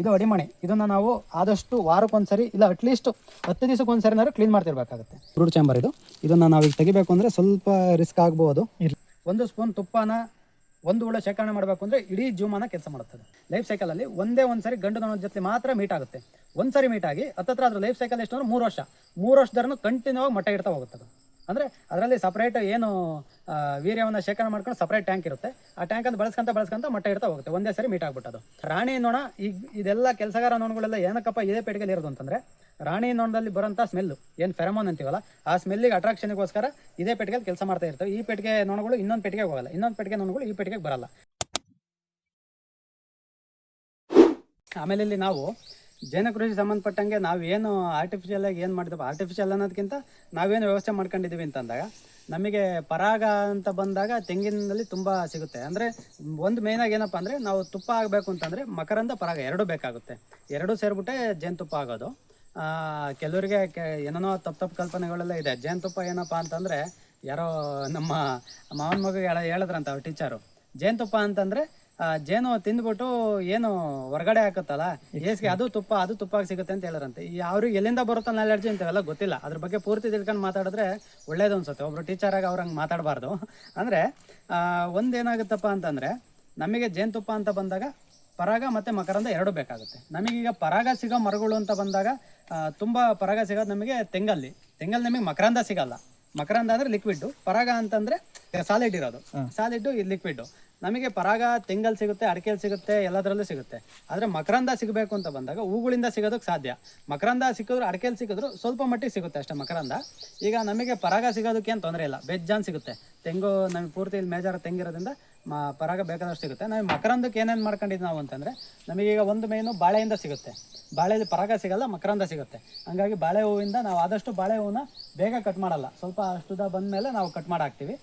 ಇದು ಅಡಿಮಣೆ. ಇದನ್ನು ನಾವು ಆದಷ್ಟು ವಾರಕ್ಕೊಂದ್ಸರಿ ಇಲ್ಲ ಅಟ್ಲೀಸ್ಟ್ ಹತ್ತು ದಿವಸಕ್ಕೊಂದ್ಸರಿನಾದ್ರು ಕ್ಲೀನ್ ಮಾಡ್ತಿರ್ಬೇಕಾಗುತ್ತೆ. ಫ್ರೂಟ್ ಚಾಂಬರ್ ಇದು. ಇದನ್ನು ನಾವು ಈಗ ತೆಗಿಬೇಕು ಅಂದರೆ ಸ್ವಲ್ಪ ರಿಸ್ಕ್ ಆಗ್ಬೋದು. ಒಂದು ಸ್ಪೂನ್ ತುಪ್ಪನ ಒಂದು ಹುಳ ಶೇಖರಣೆ ಮಾಡಬೇಕು ಅಂದರೆ ಇಡೀ ಜೀವಮಾನ ಕೆಲಸ ಮಾಡುತ್ತದೆ. ಲೈಫ್ ಸೈಕಲಲ್ಲಿ ಒಂದೇ ಒಂದು ಸರಿ ಗಂಡು ದನದ ಜೊತೆ ಮಾತ್ರ ಮೀಟ್ ಆಗುತ್ತೆ. ಒಂದ್ಸರಿ ಮೀಟ್ ಆಗಿ ಹತ್ತತ್ರ ಅದ್ರ ಲೈಫ್ ಸೈಕಲ್ ಎಷ್ಟು ಅಂದ್ರೆ ಮೂರು ವರ್ಷ. ಮೂರು ವರ್ಷದವರೆಗೂ ಕಂಟಿನ್ಯೂ ಆಗಿ ಮೊಟ್ಟೆ ಇಡ್ತಾ ಹೋಗುತ್ತೆ ಅದು ಅಂದರೆ ಅದರಲ್ಲಿ ಸಪ್ರೇಟ್ ಏನು ವೀರ್ಯವನ್ನು ಶೇಖರಣೆ ಮಾಡ್ಕೊಂಡು ಸಪ್ರೇಟ್ ಟ್ಯಾಂಕ್ ಇರುತ್ತೆ. ಆ ಟ್ಯಾಂಕ್ ಅಂತ ಬಳಸ್ಕೊಂತ ಬಳಸ್ಕೊಂತ ಮೊಟ್ಟೆ ಇಡ್ತಾ ಹೋಗುತ್ತೆ. ಒಂದೇ ಸರಿ ಮೀಟ್ ಆಗ್ಬಿಟ್ಟದು ರಾಣಿ ನೋಣ, ಈಗ ಇದೆಲ್ಲ ಕೆಲಸಗಾರ ನೋಣಗಳೆಲ್ಲ ಏನಕ್ಕಪ್ಪ ಇದೇ ಪೇಟೆಗೆಲ್ಲ ಇರೋದು ಅಂತಂದರೆ, ರಾಣಿ ನೋಣದಲ್ಲಿ ಬರೋಂಥ ಸ್ಮೆಲ್ಲು ಏನು ಫೆರಮೋನ್ ಅಂತೀವಲ್ಲ, ಆ ಸ್ಮೆಲ್ಲಿಗೆ ಅಟ್ರಾಕ್ಷನ್ಗೋಸ್ಕರ ಇದೇ ಪೆಟ್ಟಿಗೆಲಿ ಕೆಲಸ ಮಾಡ್ತಾ ಇರ್ತವೆ. ಈ ಪೆಟ್ಟಿಗೆ ನೋಣಗಳು ಇನ್ನೊಂದು ಪೆಟ್ಟಿಗೆಗೆ ಹೋಗಲ್ಲ. ಇನ್ನೊಂದು ಪೆಟ್ಟಿಗೆ ನೋಣಗಳು ಈ ಪೆಟ್ಟಿಗೆಗೆ ಬರಲ್ಲ. ಆಮೇಲೆ ಇಲ್ಲಿ ನಾವು ಜೇನು ಕೃಷಿ ಸಂಬಂಧಪಟ್ಟಂಗೆ ನಾವೇನು ಆರ್ಟಿಫಿಷಿಯಲ್ ಆಗಿ ಏನು ಮಾಡಿದ್ವಿ ಆರ್ಟಿಫಿಷಿಯಲ್ ಅನ್ನೋದಕ್ಕಿಂತ ನಾವೇನು ವ್ಯವಸ್ಥೆ ಮಾಡ್ಕೊಂಡಿದ್ದೀವಿ ಅಂತಂದಾಗ, ನಮಗೆ ಪರಾಗ ಅಂತ ಬಂದಾಗ ತೆಂಗಿನಲ್ಲಿ ತುಂಬ ಸಿಗುತ್ತೆ. ಅಂದರೆ ಒಂದು ಮೇನಾಗಿ ಏನಪ್ಪ ಅಂದರೆ ನಾವು ತುಪ್ಪ ಆಗಬೇಕು ಅಂತಂದರೆ ಮಕರಂದ ಪರಾಗ ಎರಡೂ ಬೇಕಾಗುತ್ತೆ. ಎರಡೂ ಸೇರಿಬಿಟ್ಟೆ ಜೇನುತುಪ್ಪ ಆಗೋದು ಕೆಲವರಿಗೆ ಏನೇನೋ ತಪ್ಪು ತಪ್ಪು ಕಲ್ಪನೆಗಳೆಲ್ಲ ಇದೆ. ಜೇನುತುಪ್ಪ ಏನಪ್ಪ ಅಂತಂದರೆ ಯಾರೋ ನಮ್ಮ ಮಾವನ ಮಗ ಹೇಳ, ಹೇಳಿದ್ರಂತ ಅವ್ರ ಟೀಚರು ಜೇನುತುಪ್ಪ ಅಂತಂದರೆ ಜೇನು ತಿಂದ್ಬಿಟ್ಟು ಏನು ಹೊರಗಡೆ ಹಾಕುತ್ತಲ್ಲ ಏಸ್ಗೆ ಅದು ತುಪ್ಪ ಅದು ತುಪ್ಪ ಸಿಗುತ್ತೆ ಅಂತ ಹೇಳರಂತೆ ಈ ಅವ್ರಿಗೆ ಎಲ್ಲಿಂದ ಬರುತ್ತೋ ನಾಲೆಡ್ಜಿ ಇಂಥವೆಲ್ಲ ಗೊತ್ತಿಲ್ಲ. ಅದ್ರ ಬಗ್ಗೆ ಪೂರ್ತಿ ತಿಳ್ಕೊಂಡು ಮಾತಾಡಿದ್ರೆ ಒಳ್ಳೇದು ಅನ್ಸುತ್ತೆ. ಒಬ್ರು ಟೀಚರ್ ಆಗಿ ಹಂಗೆ ಮಾತಾಡಬಾರ್ದು. ಅಂದರೆ ಒಂದೇನಾಗುತ್ತಪ್ಪ ಅಂತಂದರೆ ನಮಗೆ ಜೇನುತುಪ್ಪ ಅಂತ ಬಂದಾಗ ಪರಾಗ ಮತ್ತು ಮಕರಂದ ಎರಡು ಬೇಕಾಗುತ್ತೆ. ನಮಗೀಗ ಪರಾಗ ಸಿಗೋ ಮರಗಳು ಅಂತ ಬಂದಾಗ ತುಂಬ ಪರಾಗ ಸಿಗೋದು ನಮಗೆ ತೆಂಗಲ್ಲಿ. ತೆಂಗಲ್ಲಿ ನಮಗೆ ಮಕರಂದ ಸಿಗಲ್ಲ. ಮಕರಂದ ಅಂದರೆ ಲಿಕ್ವಿಡ್ ಪರಾಗ ಅಂತಂದರೆ ಸಾಲಿಡ್ ಇರೋದು. ಸಾಲಿಡ್ ಇದು ಲಿಕ್ವಿಡ್ ನಮಗೆ ಪರಾಗ ತೆಂಗಲ್ಲಿ ಸಿಗುತ್ತೆ, ಅಡಿಕೆಯಲ್ಲಿ ಸಿಗುತ್ತೆ, ಎಲ್ಲದರಲ್ಲೂ ಸಿಗುತ್ತೆ. ಆದರೆ ಮಕರಂದ ಸಿಗಬೇಕು ಅಂತ ಬಂದಾಗ ಹೂಗಳಿಂದ ಸಿಗೋದಕ್ಕೆ ಸಾಧ್ಯ. ಮಕರಂದ ಸಿಕ್ಕಿದ್ರು, ಅಡಿಕೆಯಲ್ಲಿ ಸಿಕ್ಕಿದ್ರು ಸ್ವಲ್ಪ ಮಟ್ಟಿಗೆ ಸಿಗುತ್ತೆ ಅಷ್ಟೇ ಮಕರಂದ. ಈಗ ನಮಗೆ ಪರಾಗ ಸಿಗೋದಕ್ಕೆ ಏನು ತೊಂದರೆ ಇಲ್ಲ. ಬೆಜ್ಜಾನ್ ಸಿಗುತ್ತೆ. ತೆಂಗು ನಮಗೆ ಪೂರ್ತಿ ಇಲ್ಲಿ ಮೇಜಾರ ತೆಂಗಿರೋದ್ರಿಂದ ಮ, ಪರಾಗ ಬೇಕಾದಷ್ಟು ಸಿಗುತ್ತೆ. ನಾವು ಮಕರಂದಕ್ಕೆ ಏನೇನು ಮಾಡ್ಕೊಂಡಿದ್ದು ನಾವು ಅಂತಂದರೆ ನಮಗೀಗ ಒಂದು ಮೇನು ಬಾಳೆಯಿಂದ ಸಿಗುತ್ತೆ. ಬಾಳೆಯಲ್ಲಿ ಪರಾಗ ಸಿಗಲ್ಲ, ಮಕರಂದ ಸಿಗುತ್ತೆ. ಹಂಗಾಗಿ ಬಾಳೆ ಹೂವಿಂದ ನಾವು ಆದಷ್ಟು ಬಾಳೆ ಹೂವನ್ನ ಬೇಗ ಕಟ್ ಮಾಡಲ್ಲ. ಸ್ವಲ್ಪ ಅಷ್ಟುದ ಬಂದಮೇಲೆ ನಾವು ಕಟ್ ಮಾಡಾಕ್ತೀವಿ.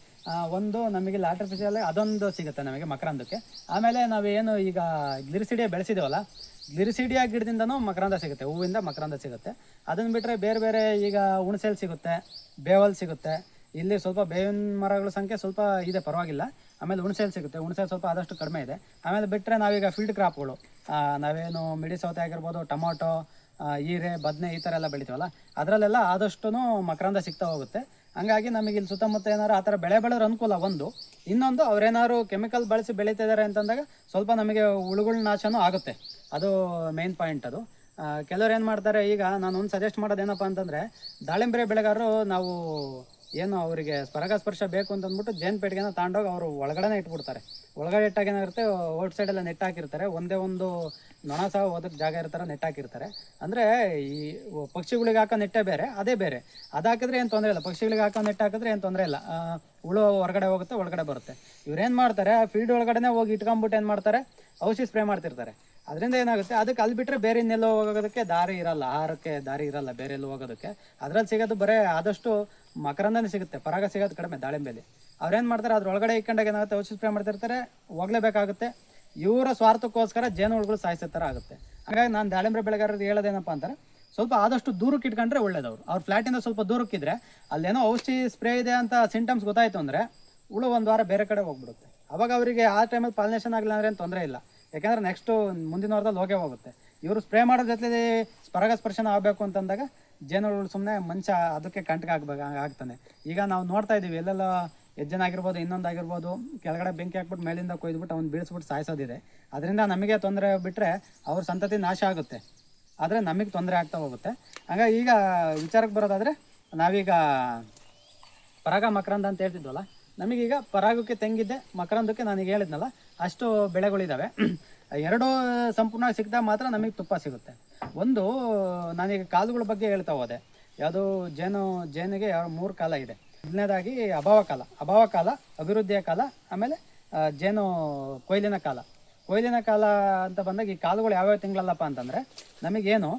ಒಂದು ನಮಗೆ ಆರ್ಟಿಫಿಷಿಯಲ್ ಅದೊಂದು ಸಿಗುತ್ತೆ ನಮಗೆ ಮಕರಂದಕ್ಕೆ. ಆಮೇಲೆ ನಾವೇನು ಈಗ ಗ್ಲಿರಿಸಿಡಿಯ ಬೆಳೆಸಿದೇವಲ್ಲ, ಗ್ಲಿರಿಸಿಡಿಯ ಗಿಡದಿಂದನೂ ಮಕರಂದ ಸಿಗುತ್ತೆ, ಹೂವಿಂದ ಮಕರಂದ ಸಿಗುತ್ತೆ. ಅದನ್ನು ಬಿಟ್ಟರೆ ಬೇರೆ ಬೇರೆ ಈಗ ಹುಣಸೆಲ್ ಸಿಗುತ್ತೆ, ಬೇವಲ್ ಸಿಗುತ್ತೆ. ಇಲ್ಲಿ ಸ್ವಲ್ಪ ಬೇವಿನ ಮರಗಳ ಸಂಖ್ಯೆ ಸ್ವಲ್ಪ ಇದೆ, ಪರವಾಗಿಲ್ಲ. ಆಮೇಲೆ ಹುಣಸೆಲ್ ಸಿಗುತ್ತೆ, ಹುಣಸೆಲ್ ಸ್ವಲ್ಪ ಆದಷ್ಟು ಕಡಿಮೆ ಇದೆ. ಆಮೇಲೆ ಬಿಟ್ಟರೆ ನಾವೀಗ ಫೀಲ್ಡ್ ಕ್ರಾಪ್ಗಳು ನಾವೇನು ಮಿಡಿ ಸೌತೆ ಆಗಿರ್ಬೋದು, ಟೊಮೊಟೊ ಹೀರೆ, ಬದನೆ ಈ ಥರ ಎಲ್ಲ ಬೆಳಿತೀವಲ್ಲ, ಅದರಲ್ಲೆಲ್ಲ ಆದಷ್ಟು ಮಕರಂದ ಸಿಗ್ತಾ ಹೋಗುತ್ತೆ. ಹಂಗಾಗಿ ನಮಗೆ ಇಲ್ಲಿ ಸುತ್ತಮುತ್ತ ಏನಾರು ಆ ಥರ ಬೆಳೆ ಬೆಳೆಯೋರು ಅನುಕೂಲ ಒಂದು. ಇನ್ನೊಂದು ಅವರೇನಾದ್ರು ಕೆಮಿಕಲ್ ಬಳಸಿ ಬೆಳೀತಿದ್ದಾರೆ ಅಂತಂದಾಗ ಸ್ವಲ್ಪ ನಮಗೆ ಹುಳುಗಳ ನಾಶನೂ ಆಗುತ್ತೆ. ಅದು ಮೇನ್ ಪಾಯಿಂಟ್ ಅದು. ಕೆಲವ್ರು ಏನು ಮಾಡ್ತಾರೆ ಈಗ ನಾನು ಒಂದು ಸಜೆಸ್ಟ್ ಮಾಡೋದು ಏನಪ್ಪ ಅಂತಂದರೆ ದಾಳಿಂಬೆ ಬೆಳೆಗಾರರು ನಾವು ಏನು ಅವರಿಗೆ ಪರಾಗಸ್ಪರ್ಶ ಬೇಕು ಅಂತ ಅಂದ್ಬಿಟ್ಟು ಜೇನು ಪೆಟ್ಟಿಗೆನ ತಗೊಂಡೋಗಿ ಅವರು ಒಳಗಡೆನೇ ಇಟ್ಬಿಡ್ತಾರೆ. ಒಳಗಡೆ ಇಟ್ಟಾಗ ಏನಾಗುತ್ತೆ ಔಟ್ ಸೈಡೆಲ್ಲ ನೆಟ್ ಹಾಕಿರ್ತಾರೆ, ಒಂದೇ ಒಂದು ನೊಣ ಸಹ ಓದಕ್ಕೆ ಜಾಗ ಇರ್ತಾರೆ ನೆಟ್ ಹಾಕಿರ್ತಾರೆ. ಅಂದರೆ ಈ ಪಕ್ಷಿಗಳಿಗೆ ಹಾಕೋ ನೆಟ್ಟೇ ಬೇರೆ, ಅದೇ ಬೇರೆ. ಅದು ಹಾಕಿದ್ರೆ ಏನು ತೊಂದರೆ ಇಲ್ಲ, ಪಕ್ಷಿಗಳಿಗೆ ಹಾಕೋ ನೆಟ್ ಹಾಕಿದ್ರೆ ಏನು ತೊಂದರೆ ಇಲ್ಲ. ಹುಳು ಹೊರಗಡೆ ಹೋಗುತ್ತೆ, ಒಳಗಡೆ ಬರುತ್ತೆ. ಇವ್ರೇನು ಮಾಡ್ತಾರೆ ಫೀಲ್ಡ್ ಒಳಗಡೆನೇ ಹೋಗಿ ಇಟ್ಕೊಂಬಿಟ್ಟು ಏನು ಮಾಡ್ತಾರೆ ಔಷಧಿ ಸ್ಪ್ರೇ ಮಾಡ್ತಿರ್ತಾರೆ. ಅದರಿಂದ ಏನಾಗುತ್ತೆ, ಅದಕ್ಕೆ ಅಲ್ಲಿ ಬಿಟ್ಟರೆ ಬೇರೆ ಇನ್ನೆಲ್ಲೋ ಹೋಗೋದಕ್ಕೆ ದಾರಿ ಇರಲ್ಲ, ಆಹಾರಕ್ಕೆ ದಾರಿ ಇರಲ್ಲ, ಬೇರೆ ಎಲ್ಲೋ ಹೋಗೋದಕ್ಕೆ. ಅದರಲ್ಲಿ ಸಿಗೋದು ಬರೀ ಆದಷ್ಟು ಮಕರಂದನೇ ಸಿಗುತ್ತೆ, ಪರಾಗ ಸಿಗೋದು ಕಡಿಮೆ ದಾಳಿಂಬೆಲಿ. ಅವ್ರೇನು ಮಾಡ್ತಾರೆ ಅದ್ರ ಒಳಗಡೆ ಇಕ್ಕೊಂಡಾಗ ಏನಾಗುತ್ತೆ, ಔಷಧಿ ಸ್ಪ್ರೇ ಮಾಡ್ತಿರ್ತಾರೆ, ಹೋಗ್ಲೇಬೇಕಾಗುತ್ತೆ. ಇವರ ಸ್ವಾರ್ಥಕ್ಕೋಸ್ಕರ ಜೇನುಹುಳುಗಳು ಸಾಯಿಸೋ ಥರ ಆಗುತ್ತೆ. ಹಾಗಾಗಿ ನಾನು ದಾಳಿಂಬೆ ಬೆಳೆಗಾರರಿಗೆ ಹೇಳೋದೇನಪ್ಪ ಅಂತಾರೆ, ಸ್ವಲ್ಪ ಆದಷ್ಟು ದೂರಕ್ಕೆ ಇಟ್ಕೊಂಡ್ರೆ ಒಳ್ಳೇದವ್ರು. ಅವ್ರ ಫ್ಲ್ಯಾಟಿಂದ ಸ್ವಲ್ಪ ದೂರಕ್ಕಿದ್ರೆ ಅಲ್ಲೇನೋ ಔಷಧಿ ಸ್ಪ್ರೇ ಇದೆ ಅಂತ ಸಿಂಟಮ್ಸ್ ಗೊತ್ತಾಯಿತು ಅಂದರೆ ಹುಳು ಒಂದು ವಾರ ಬೇರೆ ಕಡೆ ಹೋಗ್ಬಿಡುತ್ತೆ. ಅವಾಗ ಅವರಿಗೆ ಆ ಟೈಮಲ್ಲಿ ಪಾಲಿನೇಷನ್ ಆಗಿಲ್ಲ ಅಂದ್ರೆ ಏನು ತೊಂದರೆ ಇಲ್ಲ. ಯಾಕೆಂದರೆ ನೆಕ್ಸ್ಟು ಮುಂದಿನ ವಾರದಲ್ಲಿ ಹೋಗೇ ಹೋಗುತ್ತೆ. ಇವರು ಸ್ಪ್ರೇ ಮಾಡೋ ಜೊತೆ ಸ್ಪರ್ಶನ ಆಗಬೇಕು ಅಂತಂದಾಗ ಜೇನುಗಳು ಸುಮ್ಮನೆ ಮನುಷ್ಯ ಅದಕ್ಕೆ ಕಂಟಕ ಆಗ್ಬೇಕು, ಆಗ್ತಾನೆ. ಈಗ ನಾವು ನೋಡ್ತಾ ಇದ್ದೀವಿ ಎಲ್ಲೆಲ್ಲ ಹೆಜ್ಜೆನಾಗಿರ್ಬೋದು ಇನ್ನೊಂದಾಗಿರ್ಬೋದು ಕೆಳಗಡೆ ಬೆಂಕಿ ಹಾಕ್ಬಿಟ್ಟು ಮೇಲಿಂದ ಕೊಯ್ದುಬಿಟ್ಟು ಅವ್ನು ಬೀಳಿಸ್ಬಿಟ್ಟು ಸಾಯಿಸೋದಿದೆ. ಅದರಿಂದ ನಮಗೆ ತೊಂದರೆ ಬಿಟ್ಟರೆ ಅವ್ರ ಸಂತತಿ ನಾಶ ಆಗುತ್ತೆ. ಆದರೆ ನಮಗೆ ತೊಂದರೆ ಆಗ್ತಾ ಹೋಗುತ್ತೆ. ಹಾಗಾಗಿ ಈಗ ವಿಚಾರಕ್ಕೆ ಬರೋದಾದರೆ ನಾವೀಗ ಪರಾಗ ಮಕರಂದ ಅಂತ ಹೇಳ್ತಿದ್ವಲ್ಲ ನಮಗೀಗ ಪರಾಗಕ್ಕೆ ತೆಂಗಿದ್ದೆ, ಮಕರಂದಕ್ಕೆ ನನಗೆ ಹೇಳಿದ್ನಲ್ಲ, ಅಷ್ಟು ಬೆಳೆಗಳಿದ್ದಾವೆ ಎರಡು ಸಂಪೂರ್ಣ ಸಿಕ್ಕಿದಾಗ ಮಾತ್ರ ನಮಗೆ ತುಪ್ಪ ಸಿಗುತ್ತೆ. ಒಂದು, ನಾನೀಗ ಕಾಲುಗಳ ಬಗ್ಗೆ ಹೇಳ್ತಾ ಹೋದೆ. ಯಾವುದು ಜೇನು, ಜೇನಿಗೆ ಯಾವ ಮೂರು ಕಾಲ ಇದೆ. ಮೊದಲನೇದಾಗಿ ಅಭಾವ ಕಾಲ. ಅಭಾವ ಕಾಲ, ಅಭಿವೃದ್ಧಿಯ ಕಾಲ, ಆಮೇಲೆ ಜೇನು ಕೊಯ್ಲಿನ ಕಾಲ. ಕೊಯ್ಲಿನ ಕಾಲ ಅಂತ ಬಂದಾಗ ಈ ಕಾಲುಗಳು ಯಾವ್ಯಾವ ತಿಂಗಳಲ್ಲಪ್ಪ ಅಂತಂದರೆ, ನಮಗೇನು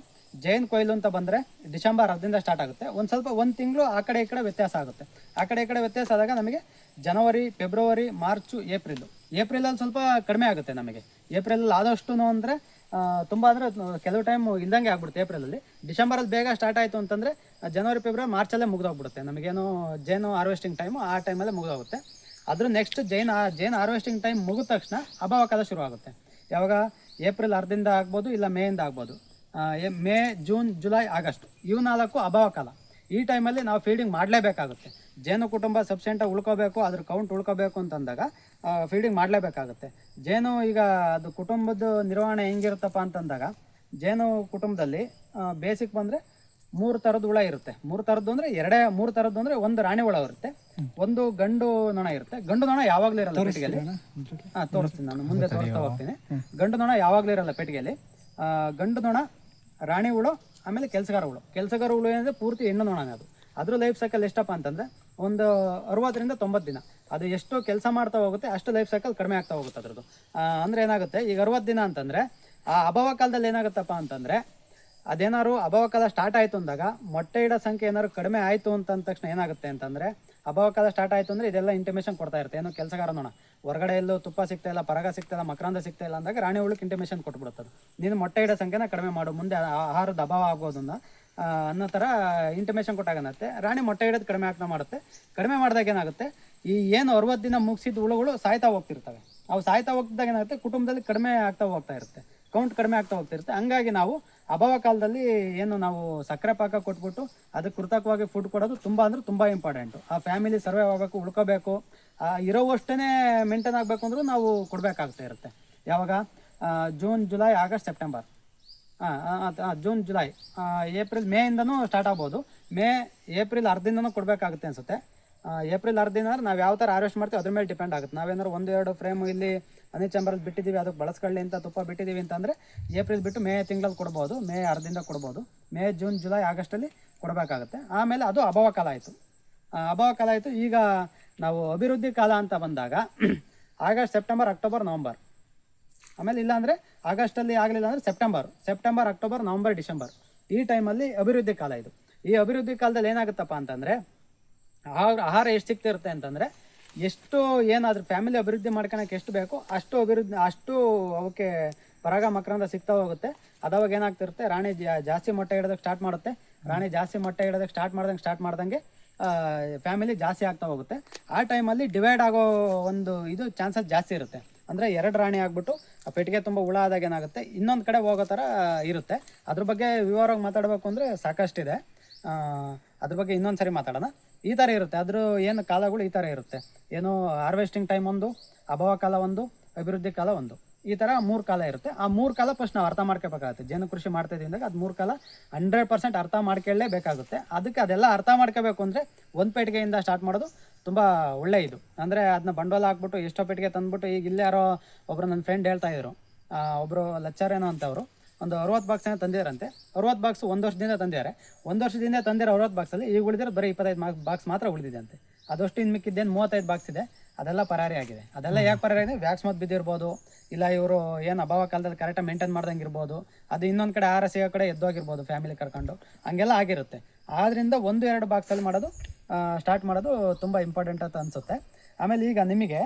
ಜೈನ್ ಕೊಯ್ಲು ಅಂತ ಬಂದರೆ ಡಿಸೆಂಬರ್ ಹತ್ತರಿಂದ ಸ್ಟಾರ್ಟ್ ಆಗುತ್ತೆ. ಒಂದು ಸ್ವಲ್ಪ ಒಂದು ತಿಂಗಳು ಆ ಕಡೆ ಈ ಕಡೆ ವ್ಯತ್ಯಾಸ ಆಗುತ್ತೆ. ಆ ಕಡೆ ಈ ಕಡೆ ವ್ಯತ್ಯಾಸ ಆದಾಗ ನಮಗೆ ಜನವರಿ, ಫೆಬ್ರವರಿ, ಮಾರ್ಚು, ಏಪ್ರಿಲು. ಏಪ್ರಿಲಲ್ಲಿ ಸ್ವಲ್ಪ ಕಡಿಮೆ ಆಗುತ್ತೆ ನಮಗೆ. ಏಪ್ರಿಲಲ್ಲಿ ಆದಷ್ಟು ಅಂದರೆ ತುಂಬ ಅಂದರೆ ಕೆಲವು ಟೈಮ್ ಇಲ್ದಂಗೆ ಆಗ್ಬಿಡುತ್ತೆ ಏಪ್ರಿಲಲ್ಲಿ. ಡಿಸೆಂಬರಲ್ಲಿ ಬೇಗ ಸ್ಟಾರ್ಟ್ ಆಯಿತು ಅಂತಂದರೆ ಜನವರಿ, ಫೆಬ್ರವರಿ, ಮಾರ್ಚಲ್ಲೇ ಮುಗಿದೋಗ್ಬಿಡುತ್ತೆ. ನಮಗೇನು ಜೇನು ಹಾರ್ವೆಸ್ಟಿಂಗ್ ಟೈಮು ಆ ಟೈಮಲ್ಲೇ ಮುಗಿದೋಗುತ್ತೆ. ಅದ್ರ ನೆಕ್ಸ್ಟ್ ಜೈನ್ ಜೈನ್ ಹಾರ್ವೆಸ್ಟಿಂಗ್ ಟೈಮ್ ಮುಗಿದ ತಕ್ಷಣ ಅಭಾವ ಕಾಲ ಶುರು ಆಗುತ್ತೆ ಯಾವಾಗ? ಏಪ್ರಿಲ್ ಅರ್ಧದಿಂದ ಆಗ್ಬೋದು ಇಲ್ಲ ಮೇಯಿಂದ ಆಗ್ಬೋದು. ಮೇ ಜೂನ್ ಜುಲೈ ಆಗಸ್ಟ್ ಇವು ನಾಲ್ಕು ಅಭಾವ ಕಾಲ. ಈ ಟೈಮಲ್ಲಿ ನಾವು ಫೀಡಿಂಗ್ ಮಾಡಲೇಬೇಕಾಗುತ್ತೆ. ಜೇನು ಕುಟುಂಬ ಸಬ್ಸೆಂಟಾಗಿ ಉಳ್ಕೋಬೇಕು ಅದ್ರ ಕೌಂಟ್ ಉಳ್ಕೋಬೇಕು ಅಂತಂದಾಗ ಫೀಡಿಂಗ್ ಮಾಡಲೇಬೇಕಾಗುತ್ತೆ. ಜೇನು ಈಗ ಅದು ಕುಟುಂಬದ ನಿರ್ವಹಣೆ ಹೆಂಗಿರುತ್ತಪ್ಪ ಅಂತಂದಾಗ ಜೇನು ಕುಟುಂಬದಲ್ಲಿ ಬೇಸಿಕ್ ಬಂದರೆ ಮೂರು ಥರದ ಹುಳ ಇರುತ್ತೆ. ಮೂರು ಥರದ್ದು ಅಂದರೆ ಎರಡೇ ಮೂರು ಥರದ್ದು ಅಂದರೆ ಒಂದು ರಾಣಿ ಹುಳ ಇರುತ್ತೆ. ಒಂದು ಗಂಡು ನೊಣ ಇರುತ್ತೆ. ಗಂಡು ನೊಣ ಯಾವಾಗಲೂ ಇರಲ್ಲ ಪೆಟ್ಟಿಗೆಯಲ್ಲಿ. ಹಾಂ ತೋರಿಸ್ತೀನಿ ನಾನು ಮುಂದೆ ತೋರಿಸ್ತಾ ಹೋಗ್ತೀನಿ. ಗಂಡು ನೊಣ ಯಾವಾಗಲೂ ಇರಲ್ಲ ಪೆಟ್ಟಿಗೆಯಲ್ಲಿ. ಗಂಡು ನೊಣ ರಾಣಿ ಹುಳು, ಆಮೇಲೆ ಕೆಲಸಗಾರ ಹುಳು. ಕೆಲಸಗಾರ ಹುಳು ಏನಂದ್ರೆ ಪೂರ್ತಿ ಹೆಣ್ಣು ನೊಣನೇ ಅದು. ಅದ್ರ ಲೈಫ್ ಸೈಕಲ್ ಎಷ್ಟಪ್ಪ ಅಂತಂದ್ರೆ ಒಂದು ಅರವತ್ತರಿಂದ ತೊಂಬತ್ತು ದಿನ. ಅದು ಎಷ್ಟು ಕೆಲಸ ಮಾಡ್ತಾ ಹೋಗುತ್ತೆ, ಅಷ್ಟು ಲೈಫ್ ಸೈಕಲ್ ಕಡಿಮೆ ಆಗ್ತಾ ಹೋಗುತ್ತೆ ಅದ್ರದ್ದು. ಅಂದರೆ ಏನಾಗುತ್ತೆ, ಈಗ ಅರವತ್ತು ದಿನ ಅಂತಂದ್ರೆ, ಆ ಅಭಾವ ಕಾಲದಲ್ಲಿ ಏನಾಗುತ್ತಪ್ಪ ಅಂತಂದ್ರೆ, ಅದೇನಾದ್ರು ಅಭಾವ ಕಾಲ ಸ್ಟಾರ್ಟ್ ಆಯಿತು ಅಂದಾಗ ಮೊಟ್ಟೆ ಇಡೋ ಸಂಖ್ಯೆ ಏನಾದ್ರು ಕಡಿಮೆ ಆಯಿತು ಅಂತ ತಕ್ಷಣ ಏನಾಗುತ್ತೆ ಅಂತಂದರೆ ಅಭಾವ ಕಾಲ ಸ್ಟಾರ್ಟ್ ಆಯಿತು ಅಂದರೆ ಇದೆಲ್ಲ ಇಂಟಿಮೇಷನ್ ಕೊಡ್ತಾ ಇರುತ್ತೆ. ಏನೋ ಕೆಲಸಗಾರ ನೋಣ ಹೊರಗಡೆ ಎಲ್ಲೋ ತುಪ್ಪ ಸಿಗ್ತಾ ಇಲ್ಲ, ಪರಾಗ ಸಿಗ್ತಾ ಇಲ್ಲ, ಮಕರಂದ ಸಿಗ್ತಾ ಇಲ್ಲ ಅಂದಾಗ ರಾಣಿ ಹುಳಕ್ಕೆ ಇಂಟಿಮೇಷನ್ ಕೊಟ್ಬಿಡುತ್ತದೆ. ನೀನು ಮೊಟ್ಟೆ ಇಡೋ ಸಂಖ್ಯೆನ ಕಡಿಮೆ ಮಾಡು. ಮುಂದೆ ಆಹಾರದ ಅಭಾವ ಆಗೋದನ್ನ ಅನ್ನೋ ಥರ ಇಂಟಿಮೇಷನ್ ಕೊಟ್ಟಾಗತ್ತೆ ರಾಣಿ ಮೊಟ್ಟೆ ಇಡೋದು ಕಡಿಮೆ ಆಗ್ತಾ ಮಾಡುತ್ತೆ. ಕಡಿಮೆ ಮಾಡಿದಾಗ ಏನಾಗುತ್ತೆ? ಈ ಏನು ಅರವತ್ತು ದಿನ ಮುಗಿಸಿದ ಹುಳುಗಳು ಸಾಯ್ತಾ ಹೋಗ್ತಿರ್ತವೆ. ಅವು ಸಾಯ್ತಾ ಹೋಗ್ತಿದ್ದಾಗ ಏನಾಗುತ್ತೆ? ಕುಟುಂಬದಲ್ಲಿ ಕಡಿಮೆ ಆಗ್ತಾ ಹೋಗ್ತಾ ಇರುತ್ತೆ. ಕೌಂಟ್ ಕಡಿಮೆ ಆಗ್ತಾ ಹೋಗ್ತಿರುತ್ತೆ. ಹಂಗಾಗಿ ನಾವು ಅಭಾವ ಕಾಲದಲ್ಲಿ ಏನು ನಾವು ಸಕ್ಕರೆ ಪಾಕ ಕೊಟ್ಬಿಟ್ಟು ಅದಕ್ಕೆ ಕೃತಕವಾಗಿ ಫುಡ್ ಕೊಡೋದು ತುಂಬ ಅಂದ್ರೆ ತುಂಬ ಇಂಪಾರ್ಟೆಂಟು ಆ ಫ್ಯಾಮಿಲಿ ಸರ್ವೇ ಆಗಬೇಕು, ಉಳ್ಕೋಬೇಕು. ಇರೋವಷ್ಟೇ ಮೇಂಟೈನ್ ಆಗಬೇಕು ಅಂದರೂ ನಾವು ಕೊಡಬೇಕಾಗ್ತಾ ಇರುತ್ತೆ. ಯಾವಾಗ? ಜೂನ್ ಜುಲೈ ಆಗಸ್ಟ್ ಸೆಪ್ಟೆಂಬರ್ ಹಾಂ ಜೂನ್ ಜುಲೈ ಏಪ್ರಿಲ್ ಮೇಯಿಂದನೂ ಸ್ಟಾರ್ಟ್ ಆಗ್ಬೋದು. ಮೇ ಏಪ್ರಿಲ್ ಅರ್ಧದಿಂದನೂ ಕೊಡಬೇಕಾಗುತ್ತೆ ಅನಿಸುತ್ತೆ. ಏಪ್ರಿಲ್ ಅರ್ಧದಿಂದ ನಾವು ಯಾವ ಥರ ಹಾರ್ವೆಸ್ಟ್ ಮಾಡ್ತೀವಿ ಅದ್ರ ಮೇಲೆ ಡಿಪೆಂಡ್ ಆಗುತ್ತೆ. ನಾವೇನಾದ್ರು ಒಂದು, ಎರಡು ಫ್ರೇಮ್ ಇಲ್ಲಿ ಹನಿ ಚಂಬರಲ್ಲಿ ಬಿಟ್ಟಿದ್ದೀವಿ, ಅದಕ್ಕೆ ಬಳಸ್ಕೊಳ್ಳಿ ಅಂತ ತುಪ್ಪ ಬಿಟ್ಟಿದ್ದೀವಿ ಅಂತಂದರೆ ಏಪ್ರಿಲ್ ಬಿಟ್ಟು ಮೇ ತಿಂಗಳಲ್ಲಿ ಕೊಡ್ಬೋದು, ಮೇ ಅರ್ಧದಿಂದ ಕೊಡ್ಬೋದು, ಮೇ, ಜೂನ್, ಜುಲೈ, ಆಗಸ್ಟಲ್ಲಿ ಕೊಡಬೇಕಾಗುತ್ತೆ. ಆಮೇಲೆ ಅದು ಅಭಾವ ಕಾಲ ಆಯಿತು. ಅಭಾವ ಕಾಲ ಆಯಿತು, ಈಗ ನಾವು ಅಭಿವೃದ್ಧಿ ಕಾಲ ಅಂತ ಬಂದಾಗ ಆಗಸ್ಟ್, ಸೆಪ್ಟೆಂಬರ್, ಅಕ್ಟೋಬರ್, ನವಂಬರ್. ಆಮೇಲೆ ಇಲ್ಲಾಂದರೆ ಆಗಸ್ಟಲ್ಲಿ ಆಗಲಿಲ್ಲ ಅಂದರೆ September September, October, November, December. ಈ ಟೈಮಲ್ಲಿ ಅಭಿವೃದ್ಧಿ ಕಾಲ ಇದು. ಈ ಅಭಿವೃದ್ಧಿ ಕಾಲದಲ್ಲಿ ಏನಾಗುತ್ತಪ್ಪ ಅಂತಂದರೆ ಆಹಾರ ಎಷ್ಟು ಸಿಗ್ತಿರುತ್ತೆ ಅಂತಂದರೆ ಎಷ್ಟು ಏನಾದರೂ ಫ್ಯಾಮಿಲಿ ಅಭಿವೃದ್ಧಿ ಮಾಡ್ಕೊಳಕ್ಕೆ ಎಷ್ಟು ಬೇಕೋ ಅಷ್ಟು ಅಭಿವೃದ್ಧಿ, ಅಷ್ಟು ಅವಕ್ಕೆ ಪರಾಗ ಮಕರಂದ ಸಿಗ್ತಾ ಹೋಗುತ್ತೆ. ಅದಾವಾಗ ಏನಾಗ್ತಿರುತ್ತೆ, ರಾಣಿ ಜಾಸ್ತಿ ಮೊಟ್ಟೆ ಇಡೋದಕ್ಕೆ ಸ್ಟಾರ್ಟ್ ಮಾಡುತ್ತೆ. ರಾಣಿ ಜಾಸ್ತಿ ಮೊಟ್ಟೆ ಇಡೋದಕ್ಕೆ ಸ್ಟಾರ್ಟ್ ಮಾಡ್ದಂಗೆ ಸ್ಟಾರ್ಟ್ ಮಾಡ್ದಂಗೆ ಫ್ಯಾಮಿಲಿ ಜಾಸ್ತಿ ಆಗ್ತಾ ಹೋಗುತ್ತೆ. ಆ ಟೈಮಲ್ಲಿ ಡಿವೈಡ್ ಆಗೋ ಒಂದು ಇದು ಚಾನ್ಸಸ್ ಜಾಸ್ತಿ ಇರುತ್ತೆ. ಅಂದರೆ ಎರಡು ರಾಣಿ ಆಗಿಬಿಟ್ಟು ಆ ಪೆಟ್ಟಿಗೆ ತುಂಬ ಹುಳ ಆದಾಗ ಏನಾಗುತ್ತೆ, ಇನ್ನೊಂದು ಕಡೆ ಹೋಗೋ ಥರ ಇರುತ್ತೆ. ಅದ್ರ ಬಗ್ಗೆ ವಿವರವಾಗಿ ಮಾತಾಡಬೇಕು ಅಂದರೆ ಸಾಕಷ್ಟಿದೆ. ಅದ್ರ ಬಗ್ಗೆ ಇನ್ನೊಂದು ಸರಿ ಮಾತಾಡೋಣ. ಈ ಥರ ಇರುತ್ತೆ. ಅದ್ರ ಏನು ಕಾಲಗಳು ಈ ಥರ ಇರುತ್ತೆ. ಏನು ಹಾರ್ವೆಸ್ಟಿಂಗ್ ಟೈಮ್ ಒಂದು, ಅಭಾವ ಕಾಲ ಒಂದು, ಅಭಿವೃದ್ಧಿ ಕಾಲ ಒಂದು. ಈ ಥರ ಮೂರು ಕಾಲ ಇರುತ್ತೆ. ಆ ಮೂರು ಕಾಲ ಫಸ್ಟ್ ನಾವು ಅರ್ಥ ಮಾಡ್ಕೋಬೇಕಾಗುತ್ತೆ. ಜೇನು ಕೃಷಿ ಮಾಡ್ತಾ ಇದ್ದಾಗ ಅದು ಮೂರು ಕಾಲ ಹಂಡ್ರೆಡ್ ಪರ್ಸೆಂಟ್ ಅರ್ಥ ಮಾಡ್ಕೊಳ್ಳೇಬೇಕಾಗುತ್ತೆ ಅದಕ್ಕೆ ಅದೆಲ್ಲ ಅರ್ಥ ಮಾಡ್ಕೋಬೇಕು ಅಂದರೆ ಒಂದು ಪೆಟ್ಟಿಗೆಯಿಂದ ಸ್ಟಾರ್ಟ್ ಮಾಡೋದು ತುಂಬ ಒಳ್ಳೆ ಇದು. ಅಂದರೆ ಅದನ್ನ ಬಂಡವಾಳ ಹಾಕ್ಬಿಟ್ಟು ಎಷ್ಟೋ ಪೆಟ್ಟಿಗೆ ತಂದ್ಬಿಟ್ಟು ಈಗ ಇಲ್ಲೇ ಯಾರೋ ಒಬ್ರು ನನ್ನ ಫ್ರೆಂಡ್ ಹೇಳ್ತಾ ಇದ್ರು. ಒಬ್ಬರು ಲಚ್ಚಾರೇನೋ ಅಂತವರು. ಒಂದು ಅರವತ್ತು ಬಾಕ್ಸ್ ಏನೋ ತಂದಿರಂತೆ ಅರವತ್ತು ಬಾಕ್ಸ್ ಒಂದು ವರ್ಷದಿಂದ ತಂದಿದ್ದಾರೆ. ಒಂದು ವರ್ಷದಿಂದ ತಂದಿರೋ ಅರವತ್ತು ಬಾಕ್ಸಲ್ಲಿ ಈಗ ಉಳಿದಿರೋ ಬರೀ ಇಪ್ಪತ್ತೈದು ಬಾಕ್ಸ್ ಮಾತ್ರ ಉಳಿದಿದೆ ಅಂತೆ ಅದಷ್ಟು ಇನ್ನು ಮಿಕ್ಕಿದ್ದೇನು ಮೂವತ್ತೈದು ಬಾಕ್ಸ್ ಇದೆ. ಅದೆಲ್ಲ ಪರಾರಿ ಆಗಿದೆ. ಅದೆಲ್ಲ ಯಾಕೆ ಪರಾರಿ ಆಗಿದೆ? ವ್ಯಾಕ್ಸ್ ಮತ್ತು ಬಿದ್ದಿರ್ಬೋದು. ಇಲ್ಲ ಇವರು ಏನು ಅಭಾವ ಕಾಲದಲ್ಲಿ ಕರೆಕ್ಟಾಗಿ ಮೇಂಟೈನ್ ಮಾಡ್ದಂಗೆ ಇರ್ಬೋದು ಅದು ಇನ್ನೊಂದು ಕಡೆ ಆರ ಸಿಗೋ ಕಡೆ ಎದ್ದೋಗಿರ್ಬೋದು ಫ್ಯಾಮಿಲಿ ಕರ್ಕೊಂಡು. ಹಂಗೆಲ್ಲ ಆಗಿರುತ್ತೆ. ಆದ್ದರಿಂದ ಒಂದು ಎರಡು ಬಾಕ್ಸಲ್ಲಿ ಮಾಡೋದು ಸ್ಟಾರ್ಟ್ ಮಾಡೋದು ತುಂಬ ಇಂಪಾರ್ಟೆಂಟ್ ಅಂತ ಅನಿಸುತ್ತೆ. ಆಮೇಲೆ ಈಗ ನಿಮಗೆ